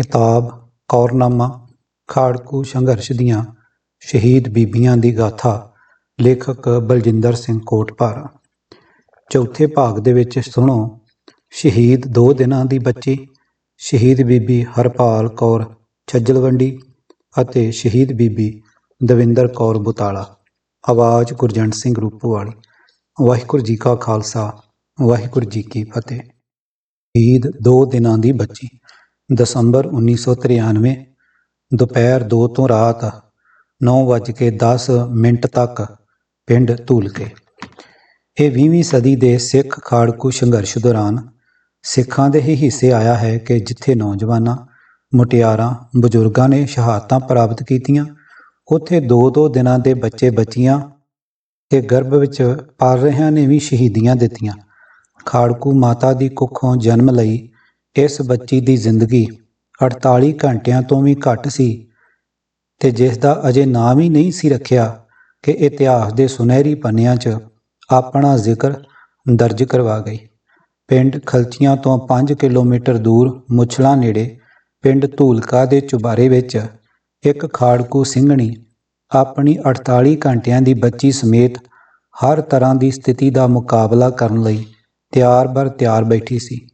ਕਿਤਾਬ, ਕੌਰਨਾਮਾ, ਖਾੜਕੂ ਸੰਘਰਸ਼ ਦੀਆਂ ਸ਼ਹੀਦ ਬੀਬੀਆਂ ਦੀ ਗਾਥਾ, ਲੇਖਕ ਬਲਜਿੰਦਰ ਸਿੰਘ ਕੋਟਪਾਰਾ ਚੌਥੇ ਭਾਗ ਦੇ ਵਿੱਚ ਸੁਣੋ, ਸ਼ਹੀਦ ਦੋ ਦਿਨਾਂ ਦੀ ਬੱਚੀ, ਸ਼ਹੀਦ ਬੀਬੀ ਹਰਪਾਲ ਕੌਰ ਛੱਜਲਵੰਡੀ ਅਤੇ ਸ਼ਹੀਦ ਬੀਬੀ ਦਵਿੰਦਰ ਕੌਰ ਬੁਤਾਲਾ। ਆਵਾਜ਼ ਗੁਰਜੰਟ ਸਿੰਘ ਰੂਪੋਵਾਲੀ। ਵਾਹਿਗੁਰੂ ਜੀ ਕਾ ਖਾਲਸਾ, ਵਾਹਿਗੁਰੂ ਜੀ ਕੀ ਫਤਿਹ। ਸ਼ਹੀਦ ਦੋ ਦਿਨਾਂ ਦੀ ਬੱਚੀ। ਦਸੰਬਰ 1993 ਦੁਪਹਿਰ 2 ਤੋਂ ਰਾਤ 9:10 ਮਿੰਟ ਤੱਕ ਪਿੰਡ ਧੂਲਕੇ। ਇਹ 20ਵੀਂ ਸਦੀ ਦੇ ਸਿੱਖ ਖਾੜਕੂ ਸੰਘਰਸ਼ ਦੌਰਾਨ ਸਿੱਖਾਂ ਦੇ ਹੀ ਹਿੱਸੇ ਆਇਆ ਹੈ ਕਿ ਜਿੱਥੇ ਨੌਜਵਾਨਾਂ, ਮੁਟਿਆਰਾਂ, ਬਜ਼ੁਰਗਾਂ ਨੇ ਸ਼ਹਾਦਤਾਂ ਪ੍ਰਾਪਤ ਕੀਤੀਆਂ, ਉੱਥੇ ਦੋ ਦੋ ਦਿਨਾਂ ਦੇ ਬੱਚੇ ਬੱਚੀਆਂ ਤੇ ਗਰਭ ਵਿੱਚ ਪਾਲ ਰਹਿਆਂ ਨੇ ਵੀ ਸ਼ਹੀਦੀਆਂ ਦਿੱਤੀਆਂ। ਖਾੜਕੂ ਮਾਤਾ ਦੀ ਕੁੱਖੋਂ ਜਨਮ ਲਈ ਇਸ ਬੱਚੀ ਦੀ ਜ਼ਿੰਦਗੀ 48 ਘੰਟਿਆਂ ਤੋਂ ਵੀ ਘੱਟ ਸੀ ਤੇ ਜਿਸ ਦਾ ਅਜੇ ਨਾਮ ਹੀ ਨਹੀਂ ਸੀ ਰੱਖਿਆ ਕਿ ਇਤਿਹਾਸ ਦੇ ਸੁਨਹਿਰੀ ਪੰਨਿਆਂ 'ਚ ਆਪਣਾ ਜ਼ਿਕਰ ਦਰਜ ਕਰਵਾ ਗਈ। ਪਿੰਡ ਖਲਚੀਆਂ ਤੋਂ 5 ਕਿਲੋਮੀਟਰ ਦੂਰ ਮੁਛਲਾ ਨੇੜੇ ਪਿੰਡ ਧੂਲਕਾ ਦੇ ਚੁਬਾਰੇ ਵਿੱਚ ਇੱਕ ਖਾੜਕੂ ਸਿੰਘਣੀ ਆਪਣੀ 48 ਘੰਟਿਆਂ ਦੀ ਬੱਚੀ ਸਮੇਤ ਹਰ ਤਰ੍ਹਾਂ ਦੀ ਸਥਿਤੀ ਦਾ ਮੁਕਾਬਲਾ ਕਰਨ ਲਈ ਤਿਆਰ ਬਰ ਤਿਆਰ ਬੈਠੀ ਸੀ।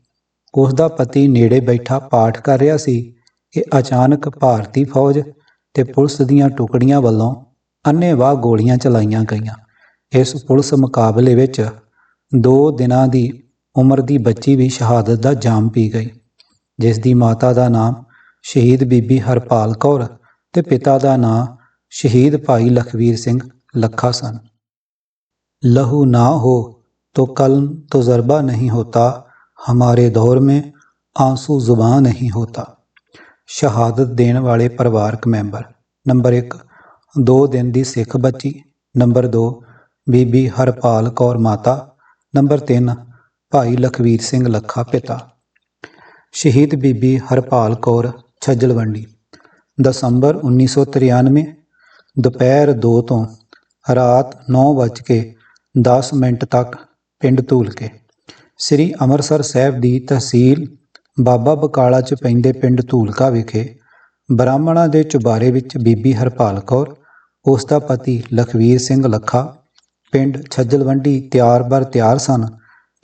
ਉਸ ਦਾ ਪਤੀ ਨੇੜੇ ਬੈਠਾ ਪਾਠ ਕਰ ਰਿਹਾ ਸੀ ਕਿ ਅਚਾਨਕ ਭਾਰਤੀ ਫੌਜ ਤੇ ਪੁਲਿਸ ਦੀਆਂ ਟੁਕੜੀਆਂ ਵੱਲੋਂ ਅੰਨੇਵਾਹ ਗੋਲੀਆਂ ਚਲਾਈਆਂ ਗਈਆਂ। ਇਸ ਪੁਲਿਸ ਮੁਕਾਬਲੇ ਵਿੱਚ ਦੋ ਦਿਨਾਂ ਦੀ ਉਮਰ ਦੀ ਬੱਚੀ ਵੀ ਸ਼ਹਾਦਤ ਦਾ ਜਾਮ ਪੀ ਗਈ, ਜਿਸ ਦੀ ਮਾਤਾ ਦਾ ਨਾਮ ਸ਼ਹੀਦ ਬੀਬੀ ਹਰਪਾਲ ਕੌਰ ਤੇ ਪਿਤਾ ਦਾ ਨਾਮ ਸ਼ਹੀਦ ਭਾਈ ਲਖਵੀਰ ਸਿੰਘ ਲੱਖਾ ਸਨ। ਲਹੂ ਨਾ ਹੋ ਤੋ ਕਲਮ ਤਜਰਬਾ ਨਹੀਂ ਹੋਤਾ हमारे दौर में आंसू ਜ਼ੁਬਾਨ ਨਹੀਂ ਹੋਤਾ ਸ਼ਹਾਦਤ ਦੇਣ ਵਾਲੇ ਪਰਿਵਾਰਕ ਮੈਂਬਰ ਨੰਬਰ 1 ਦੋ ਦਿਨ ਦੀ ਸਿੱਖ ਬੱਚੀ ਨੰਬਰ 2 ਬੀਬੀ ਹਰਪਾਲ ਕੌਰ ਮਾਤਾ ਨੰਬਰ 3 ਭਾਈ ਲਖਵੀਰ ਸਿੰਘ ਲੱਖਾ ਪਿਤਾ ਸ਼ਹੀਦ ਬੀਬੀ ਹਰਪਾਲ ਕੌਰ ਛੱਜਲਵੰਡੀ ਦਸੰਬਰ 1993 ਦੁਪਹਿਰ 2 ਤੋਂ ਰਾਤ 9:10 ਮਿੰਟ ਤੱਕ ਪਿੰਡ ਧੂਲਕੇ ਸ੍ਰੀ ਅੰਮ੍ਰਿਤਸਰ ਸਾਹਿਬ ਦੀ ਤਹਿਸੀਲ ਬਾਬਾ ਬਕਾਲਾ ਚ ਪੈਂਦੇ ਪਿੰਡ ਧੂਲਕਾ ਵਿਖੇ ਬ੍ਰਾਹਮਣਾਂ ਦੇ ਚੁਬਾਰੇ ਵਿੱਚ ਬੀਬੀ ਹਰਪਾਲ ਕੌਰ, ਉਸ ਦਾ ਪਤੀ ਲਖਵੀਰ ਸਿੰਘ ਲੱਖਾ, ਪਿੰਡ ਛੱਜਲਵੰਡੀ ਤਿਆਰ ਬਰ ਤਿਆਰ ਸਨ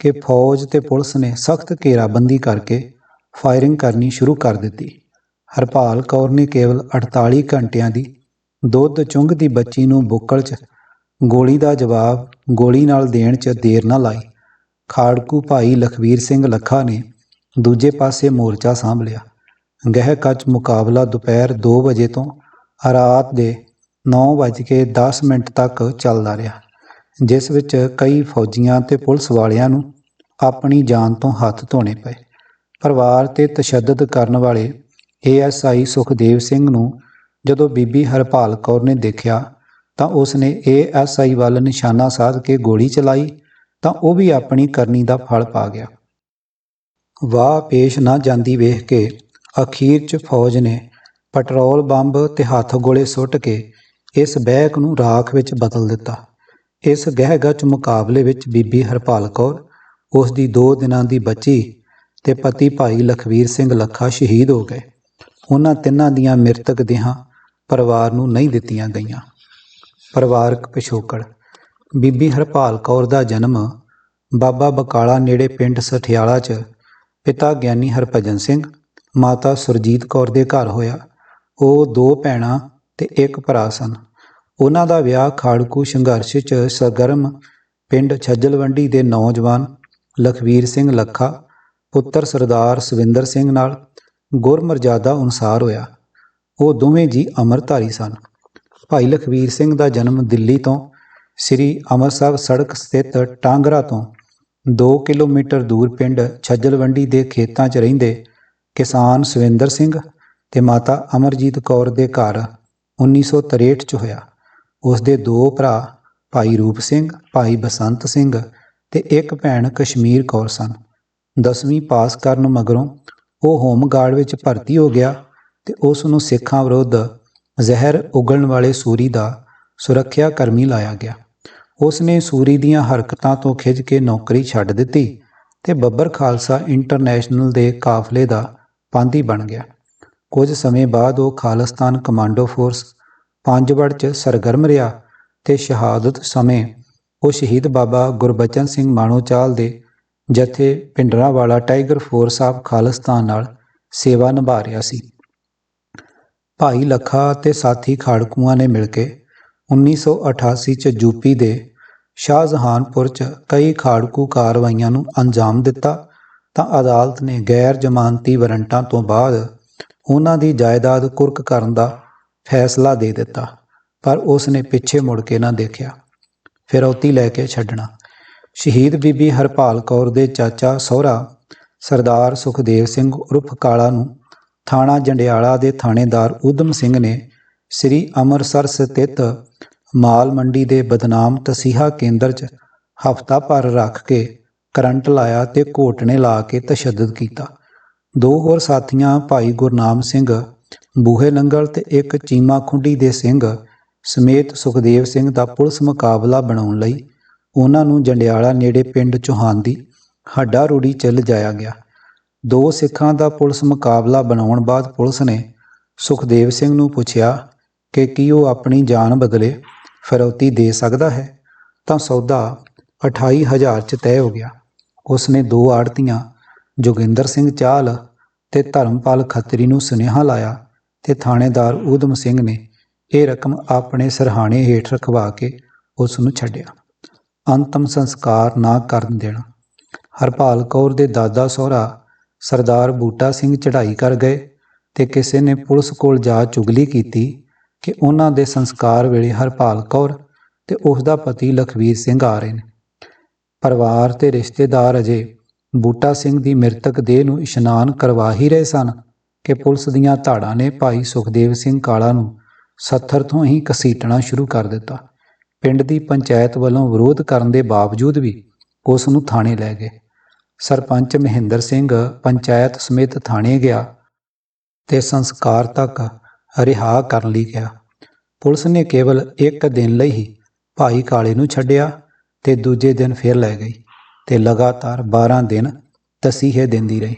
ਕਿ ਫੌਜ ਤੇ ਪੁਲਿਸ ਨੇ ਸਖਤ ਘੇਰਾਬੰਦੀ ਕਰਕੇ ਫਾਇਰਿੰਗ ਕਰਨੀ ਸ਼ੁਰੂ ਕਰ ਦਿੱਤੀ। ਹਰਪਾਲ ਕੌਰ ਨੇ ਕੇਵਲ 48 ਘੰਟਿਆਂ ਦੀ ਦੁੱਧ ਚੁੰਘ ਦੀ ਬੱਚੀ ਨੂੰ ਬੁੱਕਲ 'ਚ ਗੋਲੀ ਦਾ ਜਵਾਬ ਗੋਲੀ ਨਾਲ ਦੇਣ 'ਚ ਦੇਰ ਨਾ ਲਾਈ। ਖਾੜਕੂ ਭਾਈ ਲਖਵੀਰ ਸਿੰਘ ਲੱਖਾ ਨੇ ਦੂਜੇ ਪਾਸੇ ਮੋਰਚਾ ਸਾਂਭ ਲਿਆ। ਗਹਿ ਕੱਚ ਮੁਕਾਬਲਾ ਦੁਪਹਿਰ 2 ਵਜੇ ਤੋਂ ਰਾਤ ਦੇ 9:10 ਮਿੰਟ ਤੱਕ ਚੱਲਦਾ ਰਿਹਾ, ਜਿਸ ਵਿੱਚ ਕਈ ਫੌਜੀਆਂ ਤੇ ਪੁਲਿਸ ਵਾਲਿਆਂ ਨੂੰ ਆਪਣੀ ਜਾਨ ਤੋਂ ਹੱਥ ਧੋਣੇ ਪਏ। ਪਰਿਵਾਰ ਤੇ ਤਸ਼ੱਦਦ ਕਰਨ ਵਾਲੇ ਏਐਸਆਈ ਸੁਖਦੇਵ ਸਿੰਘ ਨੂੰ ਜਦੋਂ ਬੀਬੀ ਹਰਪਾਲ ਕੌਰ ਨੇ ਦੇਖਿਆ ਤਾਂ ਉਸ ਨੇ ਏਐਸਆਈ ਵੱਲ ਨਿਸ਼ਾਨਾ ਸਾਧ ਕੇ ਗੋਲੀ ਚਲਾਈ ਤਾਂ ਉਹ ਵੀ ਆਪਣੀ ਕਰਨੀ ਦਾ ਫਲ ਪਾ ਗਿਆ। ਵਾਹ, ਪੇਸ਼ ਨਾ ਜਾਂਦੀ ਵੇਖ ਕੇ ਅਖੀਰ 'ਚ ਫੌਜ ਨੇ ਪੈਟਰੋਲ ਬੰਬ ਤੇ ਹੱਥ ਗੋਲੇ ਸੁੱਟ ਕੇ ਇਸ ਬਹਿਕ ਨੂੰ ਰਾਖ ਵਿੱਚ ਬਦਲ ਦਿੱਤਾ। ਇਸ ਗਹਿਗੱਚ ਮੁਕਾਬਲੇ ਵਿੱਚ ਬੀਬੀ ਹਰਪਾਲ ਕੌਰ, ਉਸ ਦੀ 2 ਦਿਨਾਂ ਦੀ ਬੱਚੀ ਤੇ ਪਤੀ ਭਾਈ ਲਖਵੀਰ ਸਿੰਘ ਲੱਖਾ ਸ਼ਹੀਦ ਹੋ ਗਏ। ਉਹਨਾਂ ਤਿੰਨਾਂ ਦੀਆਂ ਮ੍ਰਿਤਕ ਦੇਹਾਂ ਪਰਿਵਾਰ ਨੂੰ ਨਹੀਂ ਦਿੱਤੀਆਂ ਗਈਆਂ। ਪਰਿਵਾਰਕ ਪਿਛੋਕੜ ਬੀਬੀ ਹਰਪਾਲ ਕੌਰ ਦਾ ਜਨਮ ਬਾਬਾ ਬਕਾਲਾ ਨੇੜੇ ਪਿੰਡ ਸਠਿਆਲਾ 'ਚ ਪਿਤਾ ਗਿਆਨੀ ਹਰਭਜਨ ਸਿੰਘ, ਮਾਤਾ ਸੁਰਜੀਤ ਕੌਰ ਦੇ ਘਰ ਹੋਇਆ। ਉਹ ਦੋ ਭੈਣਾਂ ਤੇ ਇੱਕ ਭਰਾ ਸਨ। ਉਹਨਾਂ ਦਾ ਵਿਆਹ ਖਾੜਕੂ ਸੰਘਰਸ਼ 'ਚ ਸਰਗਰਮ ਪਿੰਡ ਛੱਜਲਵੰਡੀ ਦੇ ਨੌਜਵਾਨ ਲਖਵੀਰ ਸਿੰਘ ਲੱਖਾ, ਪੁੱਤਰ ਸਰਦਾਰ ਸਵਿੰਦਰ ਸਿੰਘ ਨਾਲ ਗੁਰਮਰਜ਼ਾਦਾ ਅਨੁਸਾਰ ਹੋਇਆ। ਉਹ ਦੋਵੇਂ ਜੀ ਅਮਰਧਾਰੀ ਸਨ। ਭਾਈ ਲਖਵੀਰ ਸਿੰਘ ਦਾ ਜਨਮ ਦਿੱਲੀ ਤੋਂ ਸ੍ਰੀ ਅੰਮ੍ਰਿਤਸਰ ਸੜਕ ਸਥਿਤ ਟਾਂਗਰਾ ਤੋਂ 2 ਕਿਲੋਮੀਟਰ ਦੂਰ ਪਿੰਡ ਛੱਜਲਵੰਡੀ ਦੇ ਖੇਤਾਂ 'ਚ ਰਹਿੰਦੇ ਕਿਸਾਨ ਸਵਿੰਦਰ ਸਿੰਘ ਤੇ ਮਾਤਾ ਅਮਰਜੀਤ ਕੌਰ ਦੇ ਘਰ 1963 'ਚ ਹੋਇਆ। ਉਸ ਦੇ ਦੋ ਭਰਾ ਭਾਈ ਰੂਪ ਸਿੰਘ, ਭਾਈ ਬਸੰਤ ਸਿੰਘ ਤੇ ਇੱਕ ਭੈਣ ਕਸ਼ਮੀਰ ਕੌਰ ਸਨ। 10ਵੀਂ ਪਾਸ ਕਰਨ ਮਗਰੋਂ ਉਹ ਹੋਮਗਾਰਡ ਵਿੱਚ ਭਰਤੀ ਹੋ ਗਿਆ ਤੇ ਉਸ ਨੂੰ ਸਿੱਖਾਂ ਵਿਰੁੱਧ ਜ਼ਹਿਰ ਉਗਲਣ ਵਾਲੇ ਸੂਰੀ ਦਾ ਸੁਰੱਖਿਆ ਕਰਮੀ ਲਾਇਆ ਗਿਆ। ਉਸ ਨੇ ਸੂਰੀ ਦੀਆਂ ਹਰਕਤਾਂ ਤੋਂ ਖਿੱਚ ਕੇ ਨੌਕਰੀ ਛੱਡ ਦਿੱਤੀ ਤੇ ਬੱਬਰ ਖਾਲਸਾ ਇੰਟਰਨੈਸ਼ਨਲ ਦੇ ਕਾਫਲੇ ਦਾ ਪਾਂਦੀ ਬਣ ਗਿਆ। ਕੁਝ ਸਮੇਂ ਬਾਅਦ ਉਹ ਖਾਲਿਸਤਾਨ ਕਮਾਂਡੋ ਫੋਰਸ ਪੰਜਵੜ 'ਚ ਸਰਗਰਮ ਰਿਹਾ ਤੇ ਸ਼ਹਾਦਤ ਸਮੇਂ ਉਹ ਸ਼ਹੀਦ ਬਾਬਾ ਗੁਰਬਚਨ ਸਿੰਘ ਮਾਣੋਚਾਲ ਦੇ ਜਥੇ Bhindranwala tiger force of Khalistan ਨਾਲ ਸੇਵਾ ਨਿਭਾ ਰਿਹਾ ਸੀ। ਭਾਈ ਲੱਖਾ ਤੇ ਸਾਥੀ ਖਾੜਕੂਆਂ ਨੇ ਮਿਲ ਕੇ 1988 ਚ ਯੂਪੀ ਦੇ ਸ਼ਾਹਜਹਾਨਪੁਰ ਚ ਕਈ ਖਾੜਕੂ ਕਾਰਵਾਈਆਂ ਨੂੰ ਅੰਜਾਮ ਦਿੱਤਾ ਤਾਂ ਅਦਾਲਤ ਨੇ ਗੈਰ ਜ਼ਮਾਨਤੀ ਵਾਰੰਟਾਂ ਤੋਂ ਬਾਅਦ ਉਹਨਾਂ ਦੀ ਜਾਇਦਾਦ ਕੁਰਕ ਕਰਨ ਦਾ ਫੈਸਲਾ ਦੇ ਦਿੱਤਾ, ਪਰ ਉਸ ਨੇ ਪਿੱਛੇ ਮੁੜ ਕੇ ਨਾ ਦੇਖਿਆ। ਫਿਰੌਤੀ ਲੈ ਕੇ ਛੱਡਣਾ। ਸ਼ਹੀਦ ਬੀਬੀ ਹਰਪਾਲ ਕੌਰ ਦੇ ਚਾਚਾ ਸਹੁਰਾ ਸਰਦਾਰ ਸੁਖਦੇਵ ਸਿੰਘ ਉਰਫ ਕਾਲਾ ਨੂੰ ਥਾਣਾ ਜੰਡਿਆਲਾ ਦੇ ਥਾਣੇਦਾਰ ਊਧਮ ਸਿੰਘ ਨੇ ਸ੍ਰੀ ਅੰਮ੍ਰਿਤਸਰ ਸਥਿਤ ਮਾਲ ਮੰਡੀ ਦੇ ਬਦਨਾਮ ਤਸੀਹਾ ਕੇਂਦਰ 'ਚ ਹਫ਼ਤਾ ਭਰ ਰੱਖ ਕੇ ਕਰੰਟ ਲਾਇਆ ਤੇ ਘੋਟਣੇ ਲਾ ਕੇ ਤਸ਼ੱਦਦ ਕੀਤਾ। ਦੋ ਹੋਰ ਸਾਥੀਆਂ, ਭਾਈ ਗੁਰਨਾਮ ਸਿੰਘ, ਬੂਹੇ ਨੰਗਲ ਤੇ ਇੱਕ ਚੀਮਾ ਖੁੰਡੀ ਦੇ ਸਿੰਘ ਸਮੇਤ ਸੁਖਦੇਵ ਸਿੰਘ ਦਾ ਪੁਲਿਸ ਮੁਕਾਬਲਾ ਬਣਾਉਣ ਲਈ ਉਹਨਾਂ ਨੂੰ ਜੰਡਿਆਲਾ ਨੇੜੇ ਪਿੰਡ ਚੋਹਾਨ ਦੀ ਹੱਡਾ ਰੂੜੀ ਚ ਲਿਜਾਇਆ ਗਿਆ। ਦੋ ਸਿੱਖਾਂ ਦਾ ਪੁਲਿਸ ਮੁਕਾਬਲਾ ਬਣਾਉਣ ਬਾਅਦ ਪੁਲਿਸ ਨੇ ਸੁਖਦੇਵ ਸਿੰਘ ਨੂੰ ਪੁੱਛਿਆ ਕਿ ਕੀ ਉਹ ਆਪਣੀ ਜਾਨ ਬਦਲੇ ਫਿਰੌਤੀ ਦੇ ਸਕਦਾ ਹੈ? ਤਾਂ ਸੌਦਾ 28000 ਚ ਤੈਅ ਹੋ ਗਿਆ। ਉਸ ਨੇ ਦੋ ਆੜਤੀਆਂ, ਜੋਗਿੰਦਰ ਸਿੰਘ ਚਾਹਲ ਤੇ ਧਰਮਪਾਲ ਖੱਤਰੀ ਨੂੰ ਸੁਨੇਹਾ ਲਾਇਆ ਤੇ ਥਾਣੇਦਾਰ ਊਧਮ ਸਿੰਘ ਨੇ ਇਹ ਰਕਮ ਆਪਣੇ ਸਰਹਾਣੇ ਹੇਠ ਰਖਵਾ ਕੇ ਉਸ ਨੂੰ ਛੱਡਿਆ। ਅੰਤਮ ਸੰਸਕਾਰ ਨਾ ਕਰਨ ਦੇਣਾ। ਹਰਪਾਲ ਕੌਰ ਦੇ ਦਾਦਾ ਸਹੁਰਾ ਸਰਦਾਰ ਬੂਟਾ ਸਿੰਘ ਚੜ੍ਹਾਈ ਕਰ ਗਏ ਤੇ ਕਿਸੇ ਨੇ ਪੁਲਿਸ ਕੋਲ ਜਾ ਚੁਗਲੀ ਕੀਤੀ ਕਿ ਉਹਨਾਂ ਦੇ ਸੰਸਕਾਰ ਵੇਲੇ ਹਰਪਾਲ ਕੌਰ ਤੇ ਉਸ ਦਾ ਪਤੀ ਲਖਵੀਰ ਸਿੰਘ ਆ ਰਹੇ ਨੇ। ਪਰਿਵਾਰ ਤੇ ਰਿਸ਼ਤੇਦਾਰ ਅਜੇ ਬੂਟਾ ਸਿੰਘ ਦੀ ਮ੍ਰਿਤਕ ਦੇਹ ਨੂੰ ਇਸ਼ਨਾਨ ਕਰਵਾ ਹੀ ਰਹੇ ਸਨ ਕਿ ਪੁਲਿਸ ਦੀਆਂ ਧਾੜਾਂ ਨੇ ਭਾਈ ਸੁਖਦੇਵ ਸਿੰਘ ਕਾਲਾ ਨੂੰ ਸੱਥਰ ਤੋਂ ਹੀ ਕਸੀਟਣਾ ਸ਼ੁਰੂ ਕਰ ਦਿੱਤਾ। ਪਿੰਡ ਦੀ ਪੰਚਾਇਤ ਵੱਲੋਂ ਵਿਰੋਧ ਕਰਨ ਦੇ ਬਾਵਜੂਦ ਵੀ ਉਸ ਨੂੰ ਥਾਣੇ ਲੈ ਗਏ। ਸਰਪੰਚ ਮਹਿੰਦਰ ਸਿੰਘ ਪੰਚਾਇਤ ਸਮੇਤ ਥਾਣੇ ਗਿਆ ਤੇ ਸੰਸਕਾਰ ਤੱਕ ਰਿਹਾ ਕਰਨ ਲਈ ਕਿਹਾ ਪੁਲਿਸ ਨੇ ਕੇਵਲ ਇੱਕ ਦਿਨ ਲਈ ਹੀ ਭਾਈ ਕਾਲੇ ਨੂੰ ਛੱਡਿਆ ਤੇ ਦੂਜੇ ਦਿਨ ਫਿਰ ਲੈ ਗਈ ਤੇ ਲਗਾਤਾਰ 12 ਦਿਨ ਤਸੀਹੇ ਦਿੰਦੀ ਰਹੀ।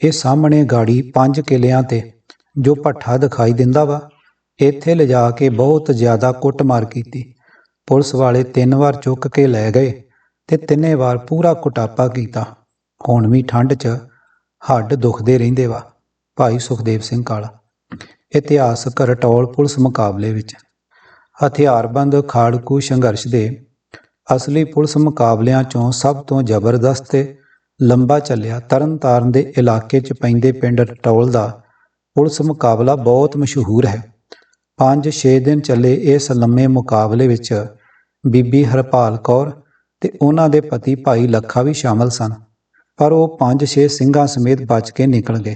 ਇਹ ਸਾਹਮਣੇ ਗਾੜੀ ਪੰਜ ਕਿਲਿਆਂ ਤੇ ਜੋ ਭੱਠਾ ਦਿਖਾਈ ਦਿੰਦਾ ਵਾ, ਇੱਥੇ ਲਿਜਾ ਕੇ ਬਹੁਤ ਜ਼ਿਆਦਾ ਕੁੱਟਮਾਰ ਕੀਤੀ। ਪੁਲਿਸ ਵਾਲੇ ਤਿੰਨ ਵਾਰ ਚੁੱਕ ਕੇ ਲੈ ਗਏ ਤੇ ਤਿੰਨੇ ਵਾਰ ਪੂਰਾ ਕੁਟਾਪਾ ਕੀਤਾ। ਹੁਣ ਵੀ ਠੰਡ 'ਚ ਹੱਡ ਦੁਖਦੇ ਰਹਿੰਦੇ ਵਾ, ਭਾਈ ਸੁਖਦੇਵ ਸਿੰਘ ਕਾਲਾ। ਇਤਿਹਾਸਕ ਰਟੌਲ ਪੁਲਿਸ ਮੁਕਾਬਲੇ ਵਿੱਚ। ਹਥਿਆਰਬੰਦ ਖਾੜਕੂ ਸੰਘਰਸ਼ ਦੇ ਅਸਲੀ ਪੁਲਿਸ ਮੁਕਾਬਲਿਆਂ 'ਚੋਂ ਸਭ ਤੋਂ ਜ਼ਬਰਦਸਤ ਤੇ ਲੰਬਾ ਚੱਲਿਆ ਤਰਨਤਾਰਨ ਦੇ ਇਲਾਕੇ 'ਚ ਪੈਂਦੇ ਪਿੰਡ ਰਟੌਲ ਦਾ ਪੁਲਿਸ ਮੁਕਾਬਲਾ ਬਹੁਤ ਮਸ਼ਹੂਰ ਹੈ। 5-6 ਦਿਨ ਚੱਲੇ ਇਸ ਲੰਮੇ ਮੁਕਾਬਲੇ ਵਿੱਚ ਬੀਬੀ ਹਰਪਾਲ ਕੌਰ ਤੇ ਉਹਨਾਂ ਦੇ ਪਤੀ ਭਾਈ ਲੱਖਾ ਵੀ ਸ਼ਾਮਲ ਸਨ, ਪਰ ਉਹ 5-6 ਸਿੰਘਾਂ ਸਮੇਤ ਬਚ ਕੇ ਨਿਕਲ ਗਏ।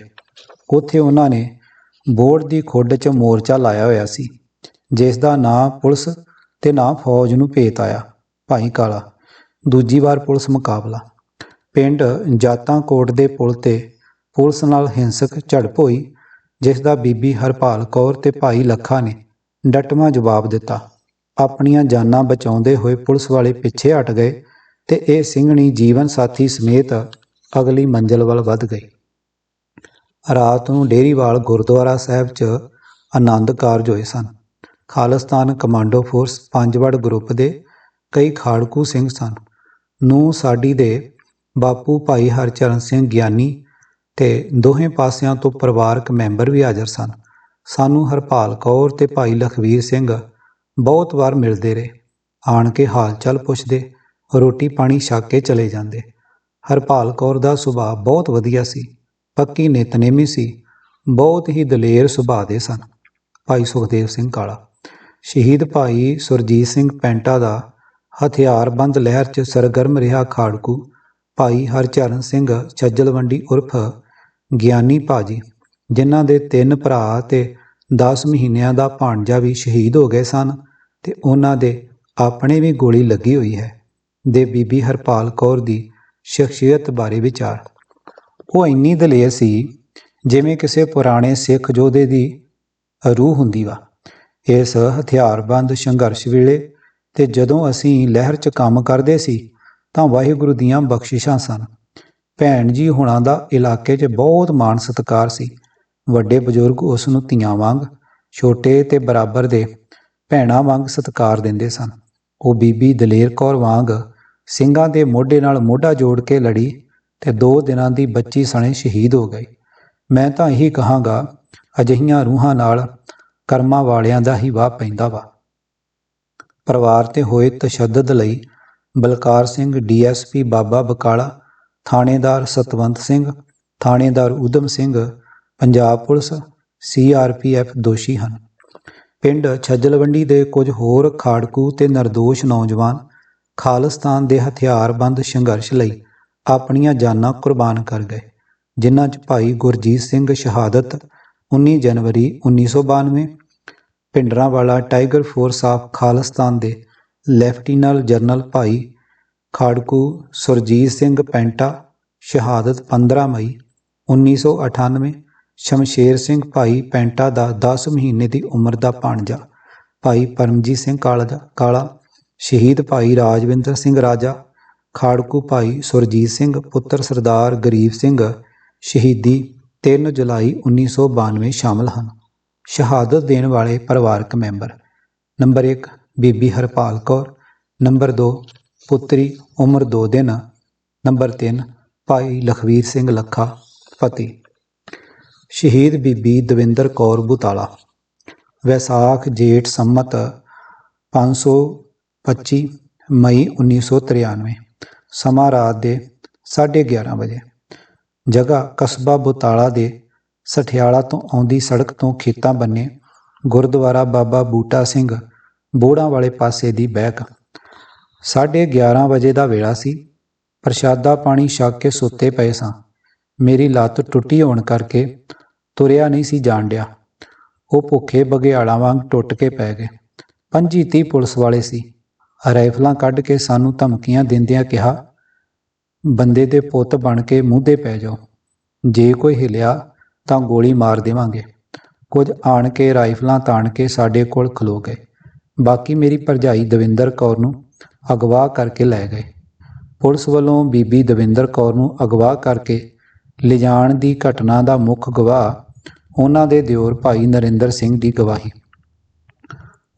ਉੱਥੇ ਉਹਨਾਂ ਨੇ ਬੋਰਡ ਦੀ ਖੁੱਡ 'ਚ ਮੋਰਚਾ ਲਾਇਆ ਹੋਇਆ ਸੀ, ਜਿਸ ਦਾ ਨਾਂ ਪੁਲਿਸ ਤੇ ਨਾਂ ਫੌਜ ਨੂੰ ਭੇਤ ਆਇਆ, ਭਾਈ ਕਾਲਾ। ਦੂਜੀ ਵਾਰ ਪੁਲਿਸ ਮੁਕਾਬਲਾ। ਪਿੰਡ ਜਾਤਾਂ ਕੋਟ ਦੇ ਪੁਲ ਤੇ ਪੁਲਿਸ ਨਾਲ ਹਿੰਸਕ ਝੜਪ ਹੋਈ, ਜਿਸ ਦਾ ਬੀਬੀ ਹਰਪਾਲ ਕੌਰ ਤੇ ਭਾਈ ਲੱਖਾ ਨੇ ਡਟਵਾਂ ਜਵਾਬ ਦਿੱਤਾ। ਆਪਣੀਆਂ ਜਾਨਾਂ ਬਚਾਉਂਦੇ ਹੋਏ ਪੁਲਿਸ ਵਾਲੇ ਪਿੱਛੇ ਹਟ ਗਏ ਤੇ ਇਹ ਸਿੰਘਣੀ ਜੀਵਨ ਸਾਥੀ ਸਮੇਤ ਅਗਲੀ ਮੰਜ਼ਲ ਵੱਲ ਵੱਧ ਗਈ। ਰਾਤ ਨੂੰ ਡੇਰੀਵਾਲ ਗੁਰਦੁਆਰਾ ਸਾਹਿਬ 'ਚ ਆਨੰਦ ਕਾਰਜ ਹੋਏ ਸਨ। Khalistan commando force Panjwar group ਦੇ ਕਈ ਖਾੜਕੂ ਸਿੰਘ ਸਨ। ਨੂੰ ਸਾਡੀ ਦੇ ਬਾਪੂ ਭਾਈ ਹਰਚਰਨ ਸਿੰਘ ਗਿਆਨੀ ਤੇ ਦੋਹੇ ਪਾਸਿਆਂ ਤੋਂ ਪਰਿਵਾਰਕ ਮੈਂਬਰ ਵੀ ਹਾਜ਼ਰ ਸਨ। ਸਾਨੂੰ ਹਰਪਾਲ ਕੌਰ ਤੇ ਭਾਈ ਲਖਵੀਰ ਸਿੰਘ ਬਹੁਤ ਵਾਰ ਮਿਲਦੇ ਰਹੇ। ਆਣ ਕੇ ਹਾਲ ਚਾਲ ਪੁੱਛਦੇ ਰੋਟੀ ਪਾਣੀ ਛਕ ਕੇ ਚਲੇ ਜਾਂਦੇ। ਹਰਪਾਲ ਕੌਰ ਦਾ ਸੁਭਾਅ ਬਹੁਤ ਵਧੀਆ ਸੀ। ਪੱਕੀ ਨਿਤਨੇਮੀ ਸੀ। ਬਹੁਤ ਹੀ ਦਲੇਰ ਸੁਭਾਅ ਦੇ ਸਨ। ਭਾਈ ਸੁਖਦੇਵ ਸਿੰਘ ਕਾਲਾ, ਸ਼ਹੀਦ ਭਾਈ ਸੁਰਜੀਤ ਸਿੰਘ ਪੈਂਟਾ ਦਾ ਹਥਿਆਰਬੰਦ ਲਹਿਰ 'ਚ ਸਰਗਰਮ ਰਿਹਾ ਖਾੜਕੂ। ਭਾਈ ਹਰਚਰਨ ਸਿੰਘ ਛੱਜਲਵੰਡੀ ਉਰਫ ਗਿਆਨੀ ਭਾਜੀ, ਜਿਨ੍ਹਾਂ ਦੇ ਤਿੰਨ ਭਰਾ ਤੇ 10 ਮਹੀਨਿਆਂ ਦਾ ਭਾਣਜਾ ਵੀ ਸ਼ਹੀਦ ਹੋ ਗਏ ਸਨ ਤੇ ਉਹਨਾਂ ਦੇ ਆਪਣੇ ਵੀ ਗੋਲੀ ਲੱਗੀ ਹੋਈ ਹੈ। ਦੇ ਬੀਬੀ ਹਰਪਾਲ ਕੌਰ ਦੀ ਸ਼ਖਸੀਅਤ ਬਾਰੇ ਵਿਚਾਰ। ਉਹ ਇੰਨੀ ਦਲੇਰ ਸੀ, ਜਿਵੇਂ ਕਿਸੇ ਪੁਰਾਣੇ ਸਿੱਖ ਯੋਧੇ ਦੀ ਰੂਹ ਹੁੰਦੀ ਵਾ। ਇਸ ਹਥਿਆਰਬੰਦ ਸੰਘਰਸ਼ ਵੇਲੇ ਤੇ ਜਦੋਂ ਅਸੀਂ ਲਹਿਰ 'ਚ ਕੰਮ ਕਰਦੇ ਸੀ, ਤਾਂ ਵਾਹਿਗੁਰੂ ਦੀਆਂ ਬਖਸ਼ਿਸ਼ਾਂ ਸਨ। ਭੈਣ ਜੀ ਹੁਣਾਂ ਦਾ ਇਲਾਕੇ 'ਚ ਬਹੁਤ ਮਾਣ ਸਤਿਕਾਰ ਸੀ। ਵੱਡੇ ਬਜ਼ੁਰਗ ਉਸ ਨੂੰ ਧੀਆਂ ਵਾਂਗ, ਛੋਟੇ ਤੇ ਬਰਾਬਰ ਦੇ ਭੈਣਾਂ ਵਾਂਗ ਸਤਿਕਾਰ ਦਿੰਦੇ ਸਨ। ਉਹ ਬੀਬੀ ਦਲੇਰ ਕੌਰ ਵਾਂਗ ਸਿੰਘਾਂ ਦੇ ਮੋਢੇ ਨਾਲ ਮੋਢਾ ਜੋੜ ਕੇ ਲੜੀ ਤੇ ਦੋ ਦਿਨਾਂ ਦੀ ਬੱਚੀ ਸਣੇ ਸ਼ਹੀਦ ਹੋ ਗਈ। ਮੈਂ ਤਾਂ ਇਹੀ ਕਹਾਂਗਾ, ਅਜਿਹੀਆਂ ਰੂਹਾਂ ਨਾਲ ਕਰਮਾਂ ਵਾਲਿਆਂ ਦਾ ਹੀ ਵਾਹ ਪੈਂਦਾ ਵਾ। ਪਰਿਵਾਰ ਤੇ ਹੋਏ ਤਸ਼ੱਦਦ ਲਈ ਬਲਕਾਰ ਸਿੰਘ, ਡੀਐਸਪੀ ਬਾਬਾ ਬਕਾਲਾ, ਥਾਣੇਦਾਰ ਸਤਵੰਤ ਸਿੰਘ, ਥਾਣੇਦਾਰ ਉਦਮ ਸਿੰਘ, ਪੰਜਾਬ ਪੁਲਿਸ, ਸੀਆਰਪੀਐਫ ਦੋਸ਼ੀ ਹਨ। ਪਿੰਡ ਛੱਜਲਵੰਡੀ ਦੇ ਕੁਝ ਹੋਰ ਖਾੜਕੂ ਤੇ ਨਿਰਦੋਸ਼ ਨੌਜਵਾਨ ਖਾਲਿਸਤਾਨ ਦੇ ਹਥਿਆਰਬੰਦ ਸੰਘਰਸ਼ ਲਈ ਆਪਣੀਆਂ ਜਾਨਾਂ ਕੁਰਬਾਨ ਕਰ ਗਏ, ਜਿਨ੍ਹਾਂ 'ਚ ਭਾਈ ਗੁਰਜੀਤ ਸਿੰਘ ਸ਼ਹਾਦਤ 19 ਜਨਵਰੀ 1992 Bhindranwala tiger force of Khalistan ਦੇ ਲੈਫਟੀਨੈਂਟ ਜਨਰਲ ਭਾਈ ਖਾੜਕੂ ਸੁਰਜੀਤ ਸਿੰਘ ਪੈਂਟਾ, ਸ਼ਹਾਦਤ 15 ਮਈ 1998 ਸ਼ਮਸ਼ੇਰ ਸਿੰਘ ਭਾਈ ਪੈਂਟਾ ਦਾ 10 ਮਹੀਨੇ ਦੀ ਉਮਰ ਦਾ ਭਾਣਜਾ, ਭਾਈ ਪਰਮਜੀਤ ਸਿੰਘ ਕਾਲਾ ਦਾ- ਕਾਲਾ, ਸ਼ਹੀਦ ਭਾਈ ਰਾਜਵਿੰਦਰ ਸਿੰਘ ਰਾਜਾ ਖਾੜਕੂ ਭਾਈ ਸੁਰਜੀਤ ਸਿੰਘ, ਪੁੱਤਰ ਸਰਦਾਰ ਗਰੀਬ ਸਿੰਘ ਸ਼ਹੀਦੀ 3 ਜੁਲਾਈ 1992 ਸ਼ਾਮਲ ਹਨ। ਸ਼ਹਾਦਤ ਦੇਣ ਵਾਲੇ ਪਰਿਵਾਰਕ ਮੈਂਬਰ। ਨੰਬਰ 1 ਬੀਬੀ ਹਰਪਾਲ ਕੌਰ। ਨੰਬਰ 2 ਪੁੱਤਰੀ ਉਮਰ 2 ਦਿਨ। ਨੰਬਰ 3 ਭਾਈ ਲਖਵੀਰ ਸਿੰਘ ਲੱਖਾ, ਪਤੀ। ਸ਼ਹੀਦ ਬੀਬੀ ਦਵਿੰਦਰ ਕੌਰ ਬੁਤਾਲਾ। ਵੈਸਾਖ ਜੇਠ ਸੰਮਤ 525 ਮਈ 1993 ਸਮਾਂ ਰਾਤ ਦੇ 11:30 ਵਜੇ। ਜਗ੍ਹਾ ਕਸਬਾ ਬੁਤਾਲਾ ਦੇ ਸਠਿਆਲਾ ਤੋਂ ਆਉਂਦੀ ਸੜਕ ਤੋਂ ਖੇਤਾਂ ਬੰਨੇ ਗੁਰਦੁਆਰਾ ਬਾਬਾ ਬੂਟਾ ਸਿੰਘ ਬੋੜਾਂ ਵਾਲੇ ਪਾਸੇ ਦੀ ਬਹਿਕ 11:30 ਵਜੇ ਦਾ ਵੇਲਾ ਸੀ। ਪ੍ਰਸ਼ਾਦਾ ਪਾਣੀ ਛਕ ਕੇ ਸੁੱਤੇ ਪਏ ਸਾਂ। ਮੇਰੀ ਲੱਤ ਟੁੱਟੀ ਹੋਣ ਕਰਕੇ ਤੁਰਿਆ ਨਹੀਂ ਸੀ ਜਾਣ ਡਿਆ। ਉਹ ਭੁੱਖੇ ਬਘਿਆੜਾਂ ਵਾਂਗ ਟੁੱਟ ਕੇ ਪੈ ਗਏ। ਪੰਜੀ ਤੀਹ ਪੁਲਿਸ ਵਾਲੇ ਸੀ। ਰਾਈਫਲਾਂ ਕੱਢ ਕੇ ਸਾਨੂੰ ਧਮਕੀਆਂ ਦਿੰਦਿਆਂ ਕਿਹਾ, ਬੰਦੇ ਦੇ ਪੁੱਤ ਬਣ ਕੇ ਮੂੰਹਦੇ ਪੈ ਜਾਓ। ਜੇ ਕੋਈ ਹਿਲਿਆ ਤਾਂ ਗੋਲੀ ਮਾਰ ਦੇਵਾਂਗੇ। ਕੁਝ ਆਣ ਕੇ ਰਾਈਫਲਾਂ ਤਾਣ ਕੇ ਸਾਡੇ ਕੋਲ ਖਲੋ ਗਏ। ਬਾਕੀ ਮੇਰੀ ਭਰਜਾਈ ਦਵਿੰਦਰ ਕੌਰ ਨੂੰ ਅਗਵਾ ਕਰਕੇ ਲੈ ਗਏ। ਪੁਲਿਸ ਵੱਲੋਂ ਬੀਬੀ ਦਵਿੰਦਰ ਕੌਰ ਨੂੰ ਅਗਵਾ ਕਰਕੇ ਲਿਜਾਣ ਦੀ ਘਟਨਾ ਦਾ ਮੁੱਖ ਗਵਾਹ ਉਹਨਾਂ ਦੇ ਦਿਓਰ ਭਾਈ ਨਰਿੰਦਰ ਸਿੰਘ ਦੀ ਗਵਾਹੀ।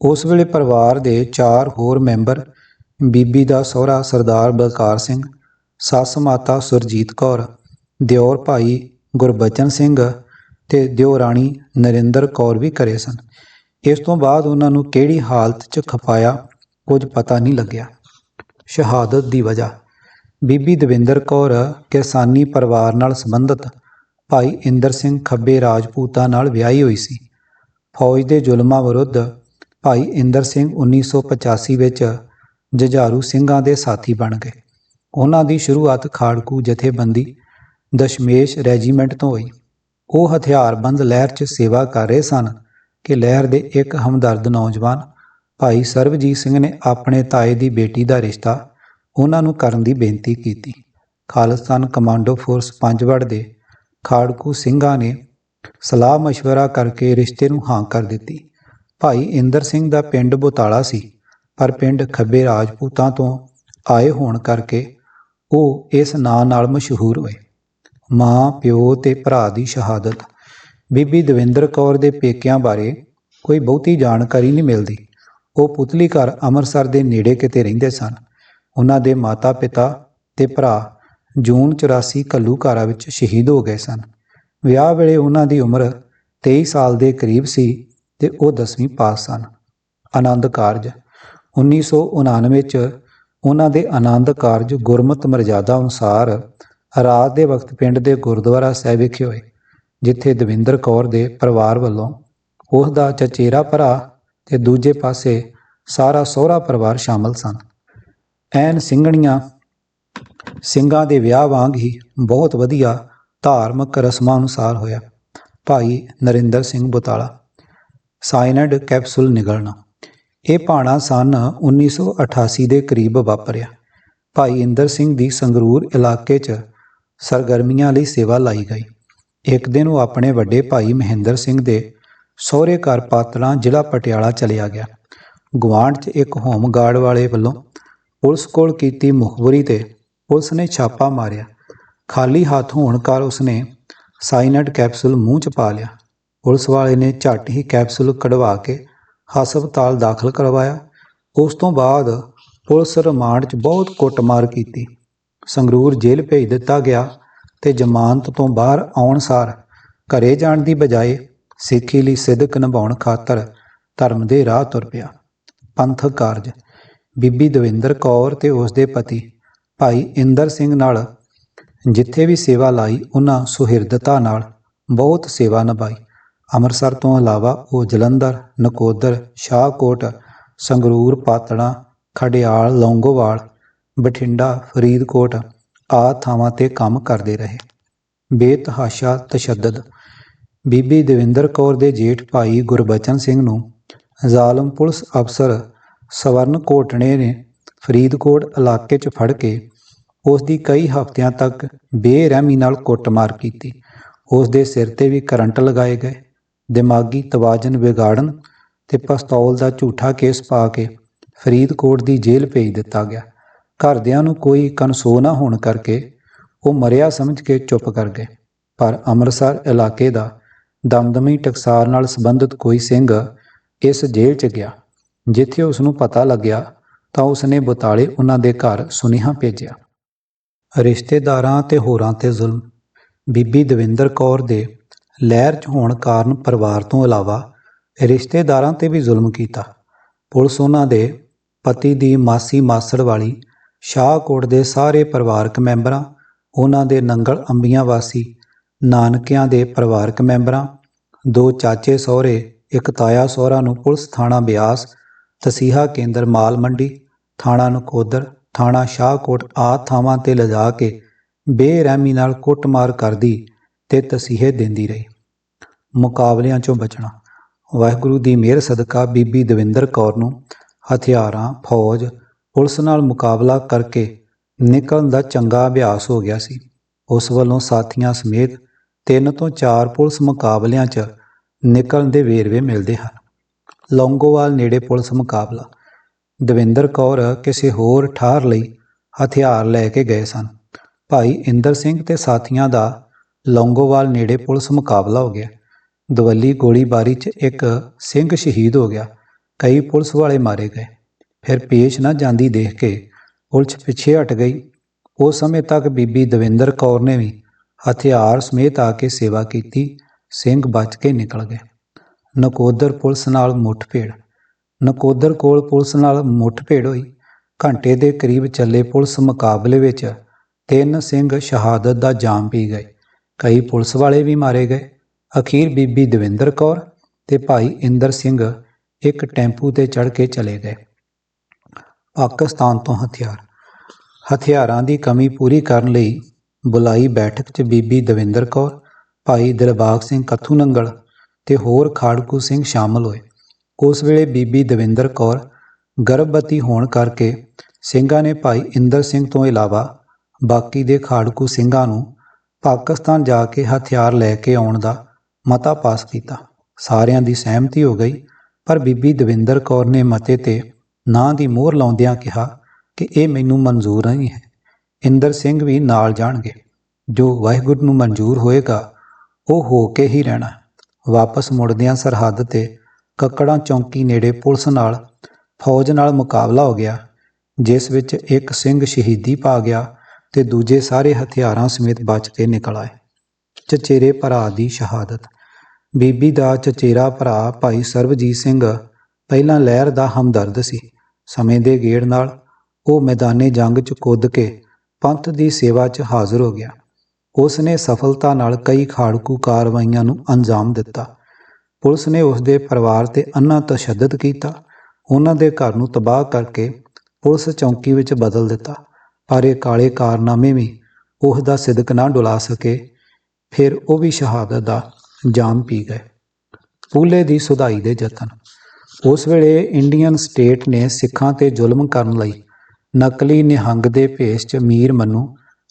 ਉਸ ਵੇਲੇ ਪਰਿਵਾਰ ਦੇ ਚਾਰ ਹੋਰ ਮੈਂਬਰ, ਬੀਬੀ ਦਾ ਸਹੁਰਾ ਸਰਦਾਰ ਬਲਕਾਰ ਸਿੰਘ, ਸੱਸ ਮਾਤਾ ਸੁਰਜੀਤ ਕੌਰ, ਦਿਓਰ ਭਾਈ ਗੁਰਬਚਨ ਸਿੰਘ ਤੇ ਦਿਓਰਾਣੀ ਨਰਿੰਦਰ ਕੌਰ ਵੀ ਘਰੇ ਸਨ। ਇਸ ਤੋਂ ਬਾਅਦ ਉਹਨਾਂ ਨੂੰ ਕਿਹੜੀ ਹਾਲਤ 'ਚ ਖਪਾਇਆ ਕੁਝ ਪਤਾ ਨਹੀਂ ਲੱਗਿਆ। ਸ਼ਹਾਦਤ ਦੀ ਵਜ੍ਹਾ। ਬੀਬੀ ਦਵਿੰਦਰ ਕੌਰ ਕਿਸਾਨੀ ਪਰਿਵਾਰ ਨਾਲ ਸੰਬੰਧਿਤ ਭਾਈ ਇੰਦਰ ਸਿੰਘ ਖੱਬੇ ਰਾਜਪੂਤਾਂ ਨਾਲ ਵਿਆਹੀ ਹੋਈ ਸੀ। ਫੌਜ ਦੇ ਜ਼ੁਲਮਾਂ ਵਿਰੁੱਧ ਭਾਈ ਇੰਦਰ ਸਿੰਘ 1985 ਵਿੱਚ ਜੁਝਾਰੂ ਸਿੰਘਾਂ ਦੇ ਸਾਥੀ ਬਣ ਗਏ ਉਹਨਾਂ ਦੀ ਸ਼ੁਰੂਆਤ ਖਾੜਕੂ ਜਥੇਬੰਦੀ ਦਸ਼ਮੇਸ਼ ਰੈਜੀਮੈਂਟ ਤੋਂ ਹੋਈ ਉਹ ਹਥਿਆਰਬੰਦ ਲਹਿਰ 'ਚ ਸੇਵਾ ਕਰ ਰਹੇ ਸਨ ਕਿ ਲਹਿਰ ਦੇ ਇੱਕ ਹਮਦਰਦ ਨੌਜਵਾਨ ਭਾਈ ਸਰਬਜੀਤ ਸਿੰਘ ਨੇ ਆਪਣੇ ਤਾਏ ਦੀ ਬੇਟੀ ਦਾ ਰਿਸ਼ਤਾ ਉਹਨਾਂ ਨੂੰ ਕਰਨ ਦੀ ਬੇਨਤੀ ਕੀਤੀ ਖਾਲਿਸਤਾਨ ਕਮਾਂਡੋ ਫੋਰਸ ਪੰਜਵੜ ਦੇ ਖਾੜਕੂ ਸਿੰਘਾਂ ਨੇ ਸਲਾਹ مشورہ ਕਰਕੇ ਰਿਸ਼ਤੇ ਨੂੰ ਹਾਂ ਕਰ ਦਿੱਤੀ ਭਾਈ ਇੰਦਰ ਸਿੰਘ ਦਾ ਪਿੰਡ ਬੁਤਾਲਾ ਸੀ, ਪਰ ਪਿੰਡ ਖੱਬੇ ਰਾਜਪੂਤਾਂ ਤੋਂ ਆਏ ਹੋਣ ਕਰਕੇ ਉਹ ਇਸ ਨਾਂ ਨਾਲ ਮਸ਼ਹੂਰ ਹੋਏ। ਮਾਂ, ਪਿਓ ਤੇ ਭਰਾ ਦੀ ਸ਼ਹਾਦਤ। ਬੀਬੀ ਦਵਿੰਦਰ ਕੌਰ ਦੇ ਪੇਕਿਆਂ ਬਾਰੇ ਕੋਈ ਬਹੁਤੀ ਜਾਣਕਾਰੀ ਨਹੀਂ ਮਿਲਦੀ। ਉਹ ਪੁਤਲੀ ਘਰ ਅੰਮ੍ਰਿਤਸਰ ਦੇ ਨੇੜੇ ਕਿਤੇ ਰਹਿੰਦੇ ਸਨ। ਉਹਨਾਂ ਦੇ ਮਾਤਾ-ਪਿਤਾ ਤੇ ਭਰਾ ਜੂਨ 84 ਘੱਲੂਘਾਰਾ ਵਿੱਚ ਸ਼ਹੀਦ ਹੋ ਗਏ ਸਨ। ਵਿਆਹ ਵੇਲੇ ਉਹਨਾਂ ਦੀ ਉਮਰ 23 ਸਾਲ ਦੇ ਕਰੀਬ ਸੀ। ਤੇ ਉਹ 10ਵੀਂ ਪਾਸ ਸਨ। ਆਨੰਦ ਕਾਰਜ। 1999 ਚ ਉਹਨਾਂ ਦੇ ਆਨੰਦ ਕਾਰਜ ਗੁਰਮਤ ਮਰਜ਼ਾਦਾ ਅਨੁਸਾਰ ਰਾਤ ਦੇ ਵਕਤ ਪਿੰਡ ਦੇ ਗੁਰਦੁਆਰਾ ਸਾਹਿਬ ਵਿਖੇ ਹੋਏ, ਜਿੱਥੇ ਦਵਿੰਦਰ ਕੌਰ ਦੇ ਪਰਿਵਾਰ ਵੱਲੋਂ ਉਸ ਦਾ ਚਚੇਰਾ ਭਰਾ ਤੇ ਦੂਜੇ ਪਾਸੇ ਸਾਰਾ ਸਹੁਰਾ ਪਰਿਵਾਰ ਸ਼ਾਮਲ ਸਨ। ਐਨ ਸਿੰਘਣੀਆਂ ਸਿੰਘਾਂ ਦੇ ਵਿਆਹ ਵਾਂਗ ਹੀ ਬਹੁਤ ਵਧੀਆ ਧਾਰਮਿਕ ਰਸਮਾਂ ਅਨੁਸਾਰ ਹੋਇਆ। ਭਾਈ ਨਰਿੰਦਰ ਸਿੰਘ ਬੁਤਾਲਾ ਸਾਇਨਡ ਕੈਪਸੂਲ ਨਿਗਲਣਾ। ਇਹ ਭਾਣਾ ਸਨ 1988 ਦੇ ਕਰੀਬ ਵਾਪਰਿਆ। ਭਾਈ ਇੰਦਰ ਸਿੰਘ ਦੀ ਸੰਗਰੂਰ ਇਲਾਕੇ 'ਚ ਸਰਗਰਮੀਆਂ ਲਈ ਸੇਵਾ ਲਾਈ ਗਈ। ਇੱਕ ਦਿਨ ਉਹ ਆਪਣੇ ਵੱਡੇ ਭਾਈ ਮਹਿੰਦਰ ਸਿੰਘ ਦੇ ਸਹੁਰੇ ਘਰ ਪਾਤਲਾਂ ਜ਼ਿਲ੍ਹਾ ਪਟਿਆਲਾ ਚਲਿਆ ਗਿਆ। ਗੁਆਂਢ 'ਚ ਇੱਕ ਹੋਮ ਗਾਰਡ ਵਾਲੇ ਵੱਲੋਂ ਪੁਲਿਸ ਕੋਲ ਕੀਤੀ ਮੁਖਬਰੀ ਤੇ ਪੁਲਿਸ ਨੇ ਛਾਪਾ ਮਾਰਿਆ। ਖਾਲੀ ਹੱਥ ਹੋਣ ਕਰ ਉਸਨੇ ਸਾਈਨਡ ਕੈਪਸੂਲ ਮੂੰਹ 'ਚ ਪਾ ਲਿਆ। ਪੁਲਿਸ ਵਾਲੇ ਨੇ ਝੱਟ ਹੀ ਕੈਪਸੂਲ ਕਢਵਾ ਕੇ ਹਸਪਤਾਲ ਦਾਖਲ ਕਰਵਾਇਆ। ਉਸ ਤੋਂ ਬਾਅਦ ਪੁਲਿਸ ਰਿਮਾਂਡ 'ਚ ਬਹੁਤ ਕੁੱਟਮਾਰ ਕੀਤੀ। ਸੰਗਰੂਰ ਜੇਲ੍ਹ ਭੇਜ ਦਿੱਤਾ ਗਿਆ ਤੇ ਜ਼ਮਾਨਤ ਤੋਂ ਬਾਹਰ ਆਉਣ ਸਾਰ ਘਰੇ ਜਾਣ ਦੀ ਬਜਾਏ ਸਿੱਖੀ ਲਈ ਸਿੱਧਕ ਨਿਭਾਉਣ ਖਾਤਰ ਧਰਮ ਦੇ ਰਾਹ ਤੁਰ ਪਿਆ। ਪੰਥਕ ਕਾਰਜ। ਬੀਬੀ ਦਵਿੰਦਰ ਕੌਰ ਤੇ ਉਸ ਦੇ ਪਤੀ ਭਾਈ ਇੰਦਰ ਸਿੰਘ ਨਾਲ ਜਿੱਥੇ ਵੀ ਸੇਵਾ ਲਾਈ, ਉਹਨਾਂ ਸੁਹਿਰਦਤਾ ਨਾਲ ਬਹੁਤ ਸੇਵਾ ਨਿਭਾਈ। ਅੰਮ੍ਰਿਤਸਰ ਤੋਂ ਇਲਾਵਾ ਉਹ ਜਲੰਧਰ, ਨਕੋਦਰ, ਸ਼ਾਹਕੋਟ, ਸੰਗਰੂਰ, ਪਾਤੜਾ, ਖਡਿਆਲ, ਲੌਂਗੋਵਾਲ, ਬਠਿੰਡਾ, ਫਰੀਦਕੋਟ ਆਦਿ ਥਾਵਾਂ ਤੇ ਕੰਮ ਕਰਦੇ ਰਹੇ। ਬੇਤਹਾਸ਼ਾ ਤਸ਼ੱਦਦ। ਬੀਬੀ ਦਵਿੰਦਰ ਕੌਰ ਦੇ ਜੇਠ ਭਾਈ ਗੁਰਬਚਨ ਸਿੰਘ ਨੂੰ ਜ਼ਾਲਮ ਪੁਲਿਸ ਅਫਸਰ ਸਵਰਨ ਕੋਟਣੇ ਨੇ ਫਰੀਦਕੋਟ ਇਲਾਕੇ 'ਚ ਫੜ ਕੇ ਉਸ ਦੀ ਕਈ ਹਫ਼ਤਿਆਂ ਤੱਕ ਬੇਰਹਿਮੀ ਨਾਲ ਕੁੱਟਮਾਰ ਕੀਤੀ। ਉਸ ਦੇ ਸਿਰ ਤੇ ਵੀ ਕਰੰਟ ਲਗਾਏ ਗਏ। ਦਿਮਾਗੀ ਤਵਾਜ਼ਨ ਵਿਗਾੜਨ ਤੇ ਪਸਤੌਲ ਦਾ ਝੂਠਾ ਕੇਸ ਪਾ ਕੇ ਫਰੀਦਕੋਟ ਦੀ ਜੇਲ੍ਹ ਭੇਜ ਦਿੱਤਾ ਗਿਆ। ਘਰਦਿਆਂ ਨੂੰ ਕੋਈ ਕਨਸੋ ਨਾ ਹੋਣ ਕਰਕੇ ਉਹ ਮਰਿਆ ਸਮਝ ਕੇ ਚੁੱਪ ਕਰ ਗਏ। ਪਰ ਅੰਮ੍ਰਿਤਸਰ ਇਲਾਕੇ ਦਾ ਦਮਦਮੀ ਟਕਸਾਰ ਨਾਲ ਸੰਬੰਧਿਤ ਕੋਈ ਸਿੰਘ ਇਸ ਜੇਲ੍ਹ 'ਚ ਗਿਆ। ਜਿੱਥੇ ਉਸ ਨੂੰ ਪਤਾ ਲੱਗਿਆ ਤਾਂ ਉਸ ਨੇ ਬਤਾਲੇ ਉਹਨਾਂ ਦੇ ਘਰ ਸੁਨੇਹਾ ਭੇਜਿਆ। ਰਿਸ਼ਤੇਦਾਰਾਂ ਤੇ ਹੋਰਾਂ ਤੇ ਜ਼ੁਲਮ। ਬੀਬੀ ਦਵਿੰਦਰ ਕੌਰ ਦੇ ਲਹਿਰ 'ਚ ਹੋਣ ਕਾਰਨ ਪਰਿਵਾਰ ਤੋਂ ਇਲਾਵਾ ਰਿਸ਼ਤੇਦਾਰਾਂ ਤੇ ਵੀ ਜ਼ੁਲਮ ਕੀਤਾ। ਪੁਲਿਸ ਉਹਨਾਂ ਦੇ ਪਤੀ ਦੀ ਮਾਸੀ ਮਾਸੜ ਵਾਲੀ ਸ਼ਾਹਕੋਟ ਦੇ ਸਾਰੇ ਪਰਿਵਾਰਕ ਮੈਂਬਰਾਂ, ਉਹਨਾਂ ਦੇ ਨੰਗਲ ਅੰਬੀਆਂ ਵਾਸੀ, ਨਾਨਕਿਆਂ ਦੇ ਪਰਿਵਾਰਕ ਮੈਂਬਰਾਂ, ਦੋ ਚਾਚੇ ਸਹੁਰੇ, ਇੱਕ ਤਾਇਆ ਸਹੁਰਾ ਨੂੰ ਪੁਲਿਸ ਥਾਣਾ ਬਿਆਸ, ਤਸੀਹਾ ਕੇਂਦਰ ਮਾਲ ਮੰਡੀ, ਥਾਣਾ ਨਕੋਦਰ, ਥਾਣਾ ਸ਼ਾਹਕੋਟ ਆਦਿ ਥਾਵਾਂ ਤੇ ਲਿਜਾ ਕੇ ਬੇਰਹਿਮੀ ਨਾਲ ਕੁੱਟਮਾਰ ਕਰਦੀ ਤੇ ਤਸੀਹੇ ਦਿੰਦੀ ਰਹੀ। ਮੁਕਾਬਲਿਆਂ ਚੋਂ ਬਚਣਾ। ਵਾਹਿਗੁਰੂ ਦੀ ਮਿਹਰ ਸਦਕਾ ਬੀਬੀ ਦਵਿੰਦਰ ਕੌਰ ਨੂੰ ਹਥਿਆਰਾਂ, ਫੌਜ, ਪੁਲਿਸ ਨਾਲ ਮੁਕਾਬਲਾ ਕਰਕੇ ਨਿਕਲਣ ਦਾ ਚੰਗਾ ਅਭਿਆਸ ਹੋ ਗਿਆ ਸੀ। ਉਸ ਵੱਲੋਂ ਸਾਥੀਆਂ ਸਮੇਤ ਤਿੰਨ ਤੋਂ ਚਾਰ ਪੁਲਿਸ ਮੁਕਾਬਲਿਆਂ 'ਚ ਨਿਕਲਣ ਦੇ ਵੇਰਵੇ ਮਿਲਦੇ ਹਨ। ਲੌਂਗੋਵਾਲ ਨੇੜੇ ਪੁਲਿਸ ਮੁਕਾਬਲਾ। ਦਵਿੰਦਰ ਕੌਰ ਕਿਸੇ ਹੋਰ ਠਾਰ ਲਈ ਹਥਿਆਰ ਲੈ ਕੇ ਗਏ ਸਨ। ਭਾਈ ਇੰਦਰ ਸਿੰਘ ਤੇ ਸਾਥੀਆਂ ਦਾ ਲੌਂਗੋਵਾਲ ਨੇੜੇ ਪੁਲਿਸ ਮੁਕਾਬਲਾ ਹੋ ਗਿਆ। ਦਵੱਲੀ ਗੋਲੀਬਾਰੀ 'ਚ ਇੱਕ ਸਿੰਘ ਸ਼ਹੀਦ ਹੋ ਗਿਆ। ਕਈ ਪੁਲਿਸ ਵਾਲੇ ਮਾਰੇ ਗਏ। ਫਿਰ ਪੇਸ਼ ਨਾ ਜਾਂਦੀ ਦੇਖ ਕੇ ਪੁਲਿਸ ਪਿੱਛੇ ਹਟ ਗਈ। ਉਸ ਸਮੇਂ ਤੱਕ ਬੀਬੀ ਦਵਿੰਦਰ ਕੌਰ ਨੇ ਵੀ ਹਥਿਆਰ ਸਮੇਤ ਆ ਕੇ ਸੇਵਾ ਕੀਤੀ। ਸਿੰਘ ਬਚ ਕੇ ਨਿਕਲ ਗਏ। ਨਕੋਦਰ ਪੁਲਿਸ ਨਾਲ ਮੁੱਠਭੇੜ ਨਕੋਦਰ ਕੋਲ ਪੁਲਿਸ ਨਾਲ ਮੁੱਠਭੇੜ ਹੋਈ। ਘੰਟੇ ਦੇ ਕਰੀਬ ਚੱਲੇ ਪੁਲਿਸ ਮੁਕਾਬਲੇ ਵਿੱਚ ਤਿੰਨ ਸਿੰਘ ਸ਼ਹਾਦਤ ਦਾ ਜਾਮ ਪੀ ਗਏ। ਕਈ ਪੁਲਿਸ ਵਾਲੇ ਵੀ ਮਾਰੇ ਗਏ। ਅਖੀਰ ਬੀਬੀ ਦਵਿੰਦਰ ਕੌਰ ਤੇ ਭਾਈ ਇੰਦਰ ਸਿੰਘ ਇੱਕ ਟੈਂਪੂ ਤੇ ਚੜ੍ਹ ਕੇ ਚਲੇ ਗਏ। ਪਾਕਿਸਤਾਨ ਤੋਂ ਹਥਿਆਰ। ਹਥਿਆਰਾਂ ਦੀ ਕਮੀ ਪੂਰੀ ਕਰਨ ਲਈ ਬੁਲਾਈ ਬੈਠਕ 'ਚ ਬੀਬੀ ਦਵਿੰਦਰ ਕੌਰ, ਭਾਈ ਦਿਲਬਾਗ ਸਿੰਘ ਕੱਥੂ ਨੰਗਲ ਤੇ ਹੋਰ ਖਾੜਕੂ ਸਿੰਘ ਸ਼ਾਮਲ ਹੋਏ। ਉਸ ਵੇਲੇ ਬੀਬੀ ਦਵਿੰਦਰ ਕੌਰ ਗਰਭਵਤੀ ਹੋਣ ਕਰਕੇ ਸਿੰਘਾਂ ਨੇ ਭਾਈ ਇੰਦਰ ਸਿੰਘ ਤੋਂ ਇਲਾਵਾ ਬਾਕੀ ਦੇ ਖਾੜਕੂ ਸਿੰਘਾਂ ਨੂੰ ਪਾਕਿਸਤਾਨ ਜਾ ਕੇ ਹਥਿਆਰ ਲੈ ਕੇ ਆਉਣ ਦਾ ਮਤਾ ਪਾਸ ਕੀਤਾ। ਸਾਰਿਆਂ ਦੀ ਸਹਿਮਤੀ ਹੋ ਗਈ, ਪਰ ਬੀਬੀ ਦਵਿੰਦਰ ਕੌਰ ਨੇ ਮਤੇ ਤੇ ਨਾਂ ਦੀ ਮੋਹਰ ਲਾਉਂਦਿਆਂ ਕਿਹਾ ਕਿ ਇਹ ਮੈਨੂੰ ਮਨਜ਼ੂਰ ਨਹੀਂ ਹੈ। ਇੰਦਰ ਸਿੰਘ ਵੀ ਨਾਲ ਜਾਣਗੇ। ਜੋ ਵਾਹਿਗੁਰੂ ਨੂੰ ਮਨਜ਼ੂਰ ਹੋਏਗਾ, ਉਹ ਹੋ ਕੇ ਹੀ ਰਹਿਣਾ। ਵਾਪਸ ਮੁੜਦਿਆਂ ਸਰਹੱਦ ਤੇ ਕੱਕੜਾਂ ਚੌਂਕੀ ਨੇੜੇ ਪੁਲਿਸ ਨਾਲ ਫੌਜ ਨਾਲ ਮੁਕਾਬਲਾ ਹੋ ਗਿਆ, ਜਿਸ ਵਿੱਚ ਇੱਕ ਸਿੰਘ ਸ਼ਹੀਦੀ ਪਾ ਗਿਆ ਤੇ ਦੂਜੇ ਸਾਰੇ ਹਥਿਆਰਾਂ ਸਮੇਤ ਬਚ ਕੇ ਨਿਕਲ ਆਏ। ਚਚੇਰੇ ਭਰਾ ਦੀ ਸ਼ਹਾਦਤ। ਬੀਬੀ ਦਾ ਚਚੇਰਾ ਭਰਾ ਭਾਈ ਸਰਬਜੀਤ ਸਿੰਘ ਪਹਿਲਾਂ ਲਹਿਰ ਦਾ ਹਮਦਰਦ ਸੀ। ਸਮੇਂ ਦੇ ਗੇੜ ਨਾਲ ਉਹ ਮੈਦਾਨੇ ਜੰਗ 'ਚ ਕੁੱਦ ਕੇ ਪੰਥ ਦੀ ਸੇਵਾ 'ਚ ਹਾਜ਼ਰ ਹੋ ਗਿਆ। ਉਸ ਨੇ ਸਫਲਤਾ ਨਾਲ ਕਈ ਖਾੜਕੂ ਕਾਰਵਾਈਆਂ ਨੂੰ ਅੰਜਾਮ ਦਿੱਤਾ। ਪੁਲਿਸ ਨੇ ਉਸ ਦੇ ਪਰਿਵਾਰ ਤੇ ਅੰਨਾ ਤਸ਼ੱਦਦ ਕੀਤਾ। ਉਹਨਾਂ ਦੇ ਘਰ ਨੂੰ ਤਬਾਹ ਕਰਕੇ ਪੁਲਿਸ ਚੌਂਕੀ ਵਿੱਚ ਬਦਲ ਦਿੱਤਾ। ਪਰ ਇਹ ਕਾਲੇ ਕਾਰਨਾਮੇ ਵੀ ਉਸ ਦਾ ਸਿਦਕ ਨਾ ਡੁਲਾ ਸਕੇ। ਫਿਰ ਉਹ ਵੀ ਸ਼ਹਾਦਤ ਦਾ ਜਾਮ ਪੀ ਗਏ। ਪੂਲੇ ਦੀ ਸੁਧਾਈ ਦੇ ਯਤਨ। ਉਸ ਵੇਲੇ ਇੰਡੀਅਨ ਸਟੇਟ ਨੇ ਸਿੱਖਾਂ ਤੇ ਜ਼ੁਲਮ ਕਰਨ ਲਈ ਨਕਲੀ ਨਿਹੰਗ ਦੇ ਭੇਸ 'ਚ ਮੀਰ ਮਨੂ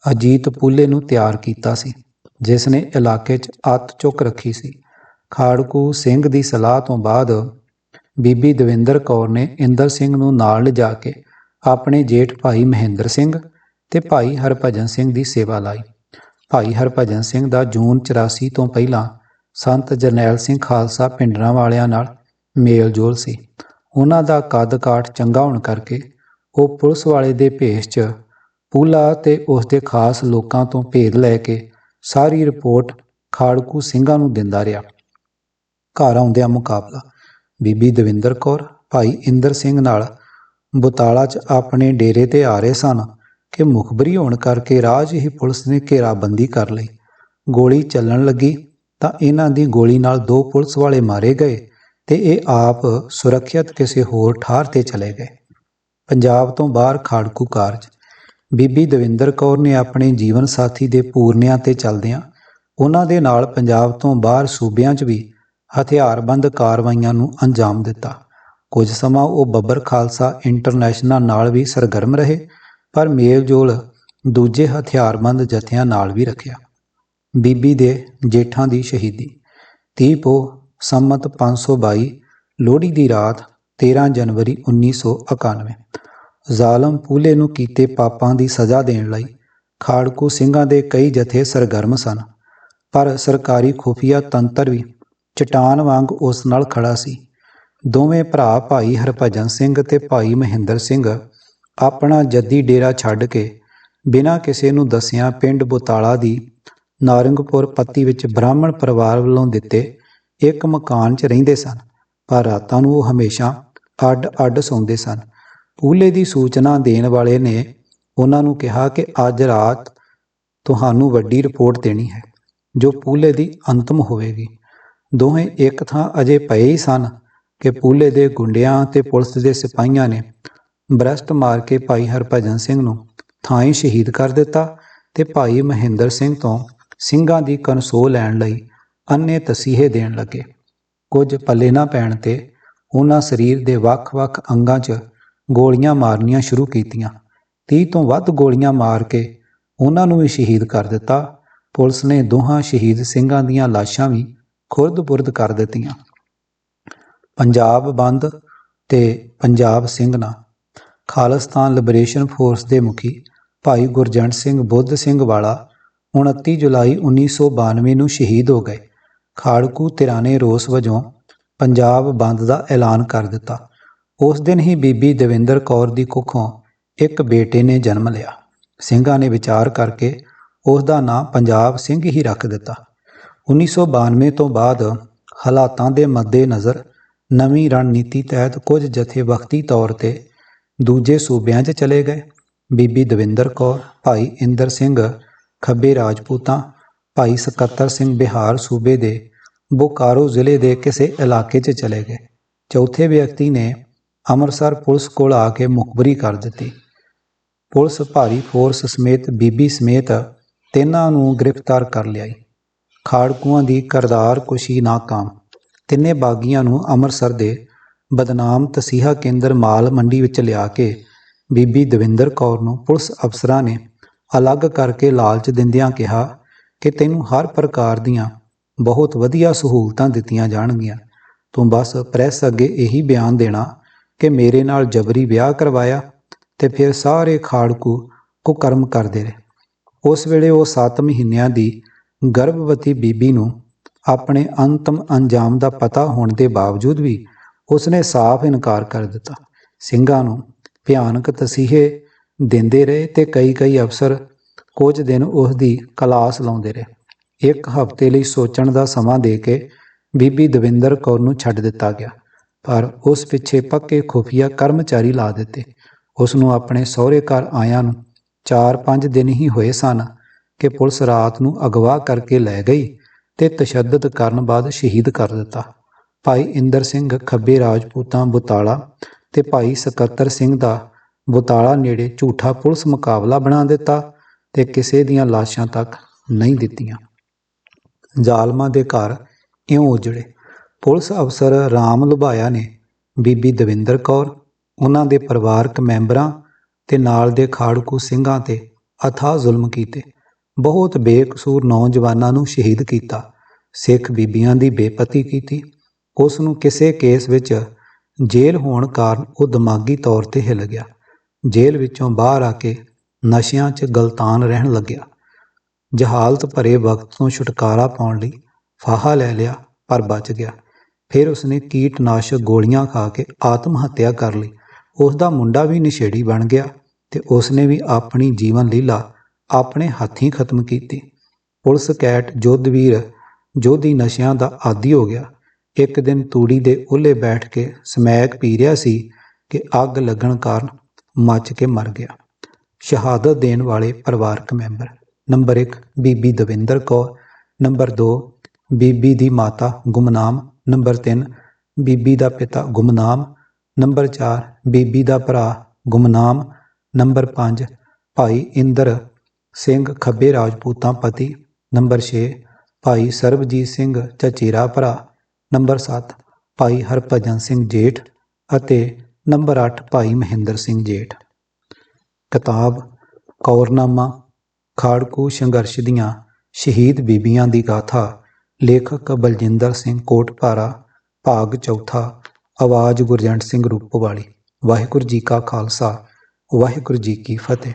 ਅਜੀਤ ਪੂਲੇ ਨੂੰ ਤਿਆਰ ਕੀਤਾ ਸੀ, ਜਿਸ ਨੇ ਇਲਾਕੇ 'ਚ ਅੱਤ ਚੁੱਕ ਰੱਖੀ ਸੀ। ਖਾੜਕੂ ਸਿੰਘ ਦੀ ਸਲਾਹ ਤੋਂ ਬਾਅਦ ਬੀਬੀ ਦਵਿੰਦਰ ਕੌਰ ਨੇ ਇੰਦਰ ਸਿੰਘ ਨੂੰ ਨਾਲ ਲਿਜਾ ਕੇ ਆਪਣੇ ਜੇਠ ਭਾਈ ਮਹਿੰਦਰ ਸਿੰਘ ਤੇ ਭਾਈ ਹਰਭਜਨ ਸਿੰਘ ਦੀ ਸੇਵਾ ਲਾਈ। ਭਾਈ ਹਰਭਜਨ ਸਿੰਘ ਦਾ ਜੂਨ 84 ਤੋਂ ਪਹਿਲਾਂ ਸੰਤ ਜਰਨੈਲ ਸਿੰਘ ਖਾਲਸਾ ਪਿੰਡਰਾਂ ਵਾਲਿਆਂ ਨਾਲ ਮੇਲ-ਜੋਲ ਸੀ। ਉਹਨਾਂ ਦਾ ਕੱਦ ਕਾਠ ਚੰਗਾ ਹੋਣ ਕਰਕੇ ਉਹ ਪੁਲਿਸ ਵਾਲੇ ਦੇ ਭੇਸ 'ਚ ਪੂਲਾ ਤੇ ਉਸ ਦੇ ਖਾਸ ਲੋਕਾਂ ਤੋਂ ਭੇਦ ਲੈ ਕੇ ਸਾਰੀ ਰਿਪੋਰਟ ਖਾੜਕੂ ਸਿੰਘਾਂ ਨੂੰ ਦਿੰਦਾ ਰਿਹਾ। ਘਰ ਆਉਂਦਿਆਂ ਮੁਕਾਬਲਾ। ਬੀਬੀ ਦਵਿੰਦਰ ਕੌਰ, ਭਾਈ ਇੰਦਰ ਸਿੰਘ ਨਾਲ ਬੁਤਾਲਾ 'ਚ ਆਪਣੇ ਡੇਰੇ ਤੇ ਆ ਰਹੇ ਸਨ ਕਿ ਮੁਖਬਰੀ ਹੋਣ ਕਰਕੇ ਰਾਜ ਹੀ ਪੁਲਿਸ ਨੇ ਘੇਰਾਬੰਦੀ ਕਰ ਲਈ। ਗੋਲੀ ਚੱਲਣ ਲੱਗੀ ਤਾਂ ਇਹਨਾਂ ਦੀ ਗੋਲੀ ਨਾਲ ਦੋ ਪੁਲਿਸ ਵਾਲੇ ਮਾਰੇ ਗਏ ਤੇ ਇਹ ਆਪ ਸੁਰੱਖਿਅਤ ਕਿਸੇ ਹੋਰ ਠਾਰ ਤੇ ਚਲੇ ਗਏ। ਪੰਜਾਬ ਤੋਂ ਬਾਹਰ ਖਾੜਕੂ ਕਾਰਜ। ਬੀਬੀ ਦਵਿੰਦਰ ਕੌਰ ਨੇ ਆਪਣੇ ਜੀਵਨ ਸਾਥੀ ਦੇ ਪੂਰਨਿਆਂ ਤੇ ਚੱਲਦਿਆਂ ਉਹਨਾਂ ਦੇ ਨਾਲ ਪੰਜਾਬ ਤੋਂ ਬਾਹਰ ਸੂਬਿਆਂ 'ਚ ਵੀ ਹਥਿਆਰਬੰਦ ਕਾਰਵਾਈਆਂ ਨੂੰ ਅੰਜਾਮ ਦਿੱਤਾ। ਕੁਝ ਸਮਾਂ ਉਹ ਬੱਬਰ ਖਾਲਸਾ ਇੰਟਰਨੈਸ਼ਨਲ ਨਾਲ ਵੀ ਸਰਗਰਮ ਰਹੇ, ਪਰ ਮੇਲਜੋਲ ਦੂਜੇ ਹਥਿਆਰਬੰਦ ਜਥਿਆਂ ਨਾਲ ਵੀ ਰੱਖਿਆ। ਬੀਬੀ ਦੇ ਜੇਠਾਂ ਦੀ ਸ਼ਹੀਦੀ। 30 ਪੋ ਸੰਮਤ 522 ਲੋਹੜੀ ਦੀ ਰਾਤ 13 ਜਨਵਰੀ 1991 ਜ਼ਾਲਮ ਪੂਲੇ ਨੂੰ ਕੀਤੇ ਪਾਪਾਂ ਦੀ ਸਜ਼ਾ ਦੇਣ ਲਈ ਖਾੜਕੂ ਸਿੰਘਾਂ ਦੇ ਕਈ ਜਥੇ ਸਰਗਰਮ ਸਨ, ਪਰ ਸਰਕਾਰੀ ਖੁਫੀਆ ਤੰਤਰ ਵੀ ਚਟਾਨ ਵਾਂਗ ਉਸ ਨਾਲ ਖੜਾ ਸੀ। ਦੋਵੇਂ ਭਰਾ ਭਾਈ ਹਰਭਜਨ ਸਿੰਘ ਤੇ ਭਾਈ ਮਹਿੰਦਰ ਸਿੰਘ ਆਪਣਾ ਜੱਦੀ ਡੇਰਾ ਛੱਡ ਕੇ ਬਿਨਾਂ ਕਿਸੇ ਨੂੰ ਦੱਸਿਆਂ ਪਿੰਡ ਬੁਤਾਲਾ ਦੀ ਨਾਰੰਗਪੁਰ ਪੱਤੀ ਵਿੱਚ ਬ੍ਰਾਹਮਣ ਪਰਿਵਾਰ ਵੱਲੋਂ ਦਿੱਤੇ ਇੱਕ ਮਕਾਨ 'ਚ ਰਹਿੰਦੇ ਸਨ, ਪਰ ਰਾਤਾਂ ਨੂੰ ਉਹ ਹਮੇਸ਼ਾ ਅੱਡ-ਅੱਡ ਸੌਂਦੇ ਸਨ। ਪੂਲੇ ਦੀ ਸੂਚਨਾ ਦੇਣ ਵਾਲੇ ਨੇ ਉਹਨਾਂ ਨੂੰ ਕਿਹਾ ਕਿ ਅੱਜ ਰਾਤ ਤੁਹਾਨੂੰ ਵੱਡੀ ਰਿਪੋਰਟ ਦੇਣੀ ਹੈ, ਜੋ ਪੂਲੇ ਦੀ ਅੰਤਮ ਹੋਵੇਗੀ। ਦੋਹੇ ਇੱਕ ਥਾਂ ਅਜੇ ਪਏ ਹੀ ਸਨ ਕਿ ਪੂਲੇ ਦੇ ਗੁੰਡਿਆਂ ਤੇ ਪੁਲਿਸ ਦੇ ਸਿਪਾਹੀਆਂ ਨੇ ਬਰਸਟ ਮਾਰ ਕੇ ਭਾਈ ਹਰਭਜਨ ਸਿੰਘ ਨੂੰ ਥਾਂ ਸ਼ਹੀਦ ਕਰ ਦਿੱਤਾ ਤੇ ਭਾਈ ਮਹਿੰਦਰ ਸਿੰਘ ਤੋਂ ਸਿੰਘਾਂ ਦੀ ਕਨਸੋ ਲੈਣ ਲਈ ਅੰਨੇ ਤਸੀਹੇ ਦੇਣ ਲੱਗੇ। ਕੁਝ ਪੱਲੇ ਨਾ ਪੈਣ ਤੇ ਉਹਨਾਂ ਸਰੀਰ ਦੇ ਵੱਖ-ਵੱਖ ਅੰਗਾਂ 'ਚ ਗੋਲੀਆਂ ਮਾਰਨੀਆਂ ਸ਼ੁਰੂ ਕੀਤੀਆਂ। 30 ਤੋਂ ਵੱਧ ਗੋਲੀਆਂ ਮਾਰ ਕੇ ਉਹਨਾਂ ਨੂੰ ਵੀ ਸ਼ਹੀਦ ਕਰ ਦਿੱਤਾ। ਪੁਲਿਸ ਨੇ ਦੋਹਾਂ ਸ਼ਹੀਦ ਸਿੰਘਾਂ ਦੀਆਂ ਲਾਸ਼ਾਂ ਵੀ ਖੁਰਦ-ਬੁਰਦ ਕਰ ਦਿੱਤੀਆਂ। ਪੰਜਾਬ ਬੰਦ ਤੇ ਪੰਜਾਬ ਸਿੰਘ ਨਾ। ਖਾਲਿਸਤਾਨ ਲਿਬਰੇਸ਼ਨ ਫੋਰਸ ਦੇ ਮੁਖੀ ਭਾਈ ਗੁਰਜੰਟ ਸਿੰਘ ਬੁੱਧ ਸਿੰਘ ਵਾਲਾ 29 ਜੁਲਾਈ 1992 ਨੂੰ ਸ਼ਹੀਦ ਹੋ ਗਏ। ਖਾੜਕੂ ਤਿਰਾਨੇ ਰੋਸ ਵਜੋਂ ਪੰਜਾਬ ਬੰਦ ਦਾ ਐਲਾਨ ਕਰ ਦਿੱਤਾ। ਉਸ ਦਿਨ ਹੀ ਬੀਬੀ ਦਵਿੰਦਰ ਕੌਰ ਦੀ ਕੁੱਖੋਂ ਇੱਕ ਬੇਟੇ ਨੇ ਜਨਮ ਲਿਆ। ਸਿੰਘਾਂ ਨੇ ਵਿਚਾਰ ਕਰਕੇ ਉਸ ਦਾ ਨਾਂ ਪੰਜਾਬ ਸਿੰਘ ਹੀ ਰੱਖ ਦਿੱਤਾ। 1992 ਤੋਂ ਬਾਅਦ ਹਾਲਾਤਾਂ ਦੇ ਮੱਦੇ ਨਜ਼ਰ ਨਵੀਂ ਰਣਨੀਤੀ ਤਹਿਤ ਕੁਝ ਜਥੇ ਵਕਤੀ ਤੌਰ ਤੇ ਦੂਜੇ ਸੂਬਿਆਂ 'ਚ ਚਲੇ ਗਏ। ਬੀਬੀ ਦਵਿੰਦਰ ਕੌਰ, ਭਾਈ ਇੰਦਰ ਸਿੰਘ ਖੱਬੇ ਰਾਜਪੂਤਾਂ, ਭਾਈ ਸਕੱਤਰ ਸਿੰਘ ਬਿਹਾਰ ਸੂਬੇ ਦੇ ਬੋਕਾਰੋ ਜ਼ਿਲ੍ਹੇ ਦੇ ਕਿਸੇ ਇਲਾਕੇ 'ਚ ਚਲੇ ਗਏ। ਚੌਥੇ ਵਿਅਕਤੀ ਨੇ ਅੰਮ੍ਰਿਤਸਰ ਪੁਲਿਸ ਕੋਲ ਆ ਕੇ ਮੁਖਬਰੀ ਕਰ ਦਿੱਤੀ। ਪੁਲਿਸ ਭਾਰੀ ਫੋਰਸ ਸਮੇਤ ਬੀਬੀ ਸਮੇਤ ਤਿੰਨਾਂ ਨੂੰ ਗ੍ਰਿਫਤਾਰ ਕਰ ਲਿਆਈ। ਖਾੜਕੂਆਂ ਦੀ ਕਰਦਾਰ ਕੁਸ਼ੀ ਨਾਕਾਮ ਤਿੰਨੇ ਬਾਗੀਆਂ ਨੂੰ ਅੰਮ੍ਰਿਤਸਰ ਦੇ ਬਦਨਾਮ ਤਸੀਹਾ ਕੇਂਦਰ ਮਾਲ ਮੰਡੀ ਵਿੱਚ ਲਿਆ ਕੇ ਬੀਬੀ ਦਵਿੰਦਰ ਕੌਰ ਨੂੰ ਪੁਲਿਸ ਅਫਸਰਾਂ ਨੇ ਅਲੱਗ ਕਰਕੇ ਲਾਲਚ ਦਿੰਦਿਆਂ ਕਿਹਾ ਕਿ ਤੈਨੂੰ ਹਰ ਪ੍ਰਕਾਰ ਦੀਆਂ ਬਹੁਤ ਵਧੀਆ ਸਹੂਲਤਾਂ ਦਿੱਤੀਆਂ ਜਾਣਗੀਆਂ। ਤੂੰ ਬਸ ਪ੍ਰੈਸ ਅੱਗੇ ਇਹੀ ਬਿਆਨ ਦੇਣਾ ਕਿ ਮੇਰੇ ਨਾਲ ਜਬਰੀ ਵਿਆਹ ਕਰਵਾਇਆ ਤੇ ਫਿਰ ਸਾਰੇ ਖਾੜਕੂ ਕੁਕਰਮ ਕਰਦੇ ਰਹੇ। ਉਸ ਵੇਲੇ ਉਹ 7 ਮਹੀਨਿਆਂ ਦੀ ਗਰਭਵਤੀ ਬੀਬੀ ਨੂੰ ਆਪਣੇ ਅੰਤਮ ਅੰਜਾਮ ਦਾ ਪਤਾ ਹੋਣ ਦੇ ਬਾਵਜੂਦ ਵੀ ਉਸਨੇ ਸਾਫ਼ ਇਨਕਾਰ ਕਰ ਦਿੱਤਾ। ਸਿੰਘਾਂ ਨੂੰ ਭਿਆਨਕ ਤਸੀਹੇ ਦਿੰਦੇ ਰਹੇ ਤੇ ਕਈ ਕਈ ਅਫਸਰ ਕੁਝ ਦਿਨ ਉਸ ਦੀ ਕਲਾਸ ਲਾਉਂਦੇ ਰਹੇ। ਇੱਕ ਹਫ਼ਤੇ ਲਈ ਸੋਚਣ ਦਾ ਸਮਾਂ ਦੇ ਕੇ ਬੀਬੀ ਦਵਿੰਦਰ ਕੌਰ ਨੂੰ ਛੱਡ ਦਿੱਤਾ ਗਿਆ, ਪਰ ਉਸ ਪਿੱਛੇ ਪੱਕੇ ਖੁਫੀਆ ਕਰਮਚਾਰੀ ਲਾ ਦਿੱਤੇ। ਉਸ ਨੂੰ ਆਪਣੇ ਸਹੁਰੇ ਘਰ ਆਇਆਂ ਨੂੰ 4-5 ਦਿਨ ਹੀ ਹੋਏ ਸਨ ਕਿ ਪੁਲਿਸ ਰਾਤ ਨੂੰ ਅਗਵਾ ਕਰਕੇ ਲੈ ਗਈ ਤੇ ਤਸ਼ੱਦਦ ਕਰਨ ਬਾਅਦ ਸ਼ਹੀਦ ਕਰ ਦਿੱਤਾ। ਭਾਈ ਇੰਦਰ ਸਿੰਘ ਖੱਬੇ ਰਾਜਪੂਤਾਂ ਬੁਤਾਲਾ ਤੇ ਭਾਈ ਸਕੱਤਰ ਸਿੰਘ ਦਾ ਬੁਤਾਲਾ ਨੇੜੇ ਝੂਠਾ ਪੁਲਿਸ ਮੁਕਾਬਲਾ ਬਣਾ ਦਿੱਤਾ ਤੇ ਕਿਸੇ ਦੀਆਂ ਲਾਸ਼ਾਂ ਤੱਕ ਨਹੀਂ ਦਿੱਤੀਆਂ। ਜ਼ਾਲਮਾਂ ਦੇ ਘਰ ਇਉਂ ਉਜੜੇ। ਪੁਲਿਸ ਅਫਸਰ ਰਾਮ ਲੁਭਾਇਆ ਨੇ, ਬੀਬੀ ਦਵਿੰਦਰ ਕੌਰ, ਉਹਨਾਂ ਦੇ ਪਰਿਵਾਰਕ ਮੈਂਬਰਾਂ ਤੇ ਨਾਲ ਦੇ ਖਾੜਕੂ ਸਿੰਘਾਂ ਤੇ ਅਥਾ ਜ਼ੁਲਮ ਕੀਤੇ। ਬਹੁਤ ਬੇਕਸੂਰ ਨੌਜਵਾਨਾਂ ਨੂੰ ਸ਼ਹੀਦ ਕੀਤਾ, ਸਿੱਖ ਬੀਬੀਆਂ ਦੀ ਬੇਪਤੀ ਕੀਤੀ, ਉਸ ਨੂੰ ਕਿਸੇ ਕੇਸ ਵਿੱਚ ਜੇਲ੍ਹ ਹੋਣ ਕਾਰਨ ਉਹ ਦਿਮਾਗੀ ਤੌਰ ਤੇ ਹਿੱਲ ਗਿਆ। ਜੇਲ੍ਹ ਵਿੱਚੋਂ ਬਾਹਰ ਆ ਕੇ ਨਸ਼ਿਆਂ 'ਚ ਗਲਤਾਨ ਰਹਿਣ ਲੱਗਿਆ। ਜਹਾਲਤ ਭਰੇ ਵਕਤ ਤੋਂ ਛੁਟਕਾਰਾ ਪਾਉਣ ਲਈ ਫਾਹਾ ਲੈ ਲਿਆ, ਪਰ ਬਚ ਗਿਆ। ਫਿਰ ਉਸਨੇ ਕੀਟਨਾਸ਼ਕ ਗੋਲੀਆਂ ਖਾ ਕੇ ਆਤਮ ਹੱਤਿਆ ਕਰ ਲਈ। ਉਸ ਦਾ ਮੁੰਡਾ ਵੀ ਨਸ਼ੇੜੀ ਬਣ ਗਿਆ ਤੇ ਉਸਨੇ ਵੀ ਆਪਣੀ ਜੀਵਨ ਲੀਲਾ ਆਪਣੇ ਹੱਥੀਂ ਖਤਮ ਕੀਤੀ। ਪੁਲਿਸ ਕੈਟ ਜੋਧਵੀਰ, ਜੋਧੀ ਨਸ਼ਿਆਂ ਦਾ ਆਦੀ ਹੋ ਗਿਆ। ਇੱਕ ਦਿਨ ਤੂੜੀ ਦੇ ਉੱਲੇ ਬੈਠ ਕੇ ਸਮੈਕ ਪੀ ਰਿਹਾ ਸੀ ਕਿ ਅੱਗ ਲੱਗਣ ਕਾਰਨ ਮੱਚ ਕੇ ਮਰ ਗਿਆ। ਸ਼ਹਾਦਤ ਦੇਣ ਵਾਲੇ ਪਰਿਵਾਰਕ ਮੈਂਬਰ। ਨੰਬਰ 1 ਬੀਬੀ ਦਵਿੰਦਰ ਕੌਰ। ਨੰਬਰ 2 ਬੀਬੀ ਦੀ ਮਾਤਾ ਗੁਮਨਾਮ। ਨੰਬਰ 3 ਬੀਬੀ ਦਾ ਪਿਤਾ ਗੁਮਨਾਮ। ਨੰਬਰ 4 ਬੀਬੀ ਦਾ ਭਰਾ ਗੁਮਨਾਮ। ਨੰਬਰ 5 ਭਾਈ ਇੰਦਰ ਸਿੰਘ ਖੱਬੇ ਰਾਜਪੂਤਾਂ ਪਤੀ, ਨੰਬਰ 6 ਭਾਈ ਸਰਬਜੀਤ ਸਿੰਘ ਚਚੇਰਾ ਭਰਾ, ਨੰਬਰ 7 ਭਾਈ ਹਰਭਜਨ ਸਿੰਘ ਜੇਠ ਅਤੇ ਨੰਬਰ 8 ਭਾਈ ਮਹਿੰਦਰ ਸਿੰਘ ਜੇਠ। ਕਿਤਾਬ, ਕੌਰਨਾਮਾ, ਖਾੜਕੂ ਸੰਘਰਸ਼ ਦੀਆਂ ਸ਼ਹੀਦ ਬੀਬੀਆਂ ਦੀ ਗਾਥਾ, ਲੇਖਕ ਬਲਜਿੰਦਰ ਸਿੰਘ ਕੋਟਪਾਰਾ ਭਾਗ ਚੌਥਾ, ਆਵਾਜ਼ ਗੁਰਜੰਟ ਸਿੰਘ ਰੂਪਵਾਲੀ। ਵਾਹਿਗੁਰੂ ਜੀ ਕਾ ਖਾਲਸਾ, ਵਾਹਿਗੁਰੂ ਜੀ ਕੀ ਫਤਿਹ।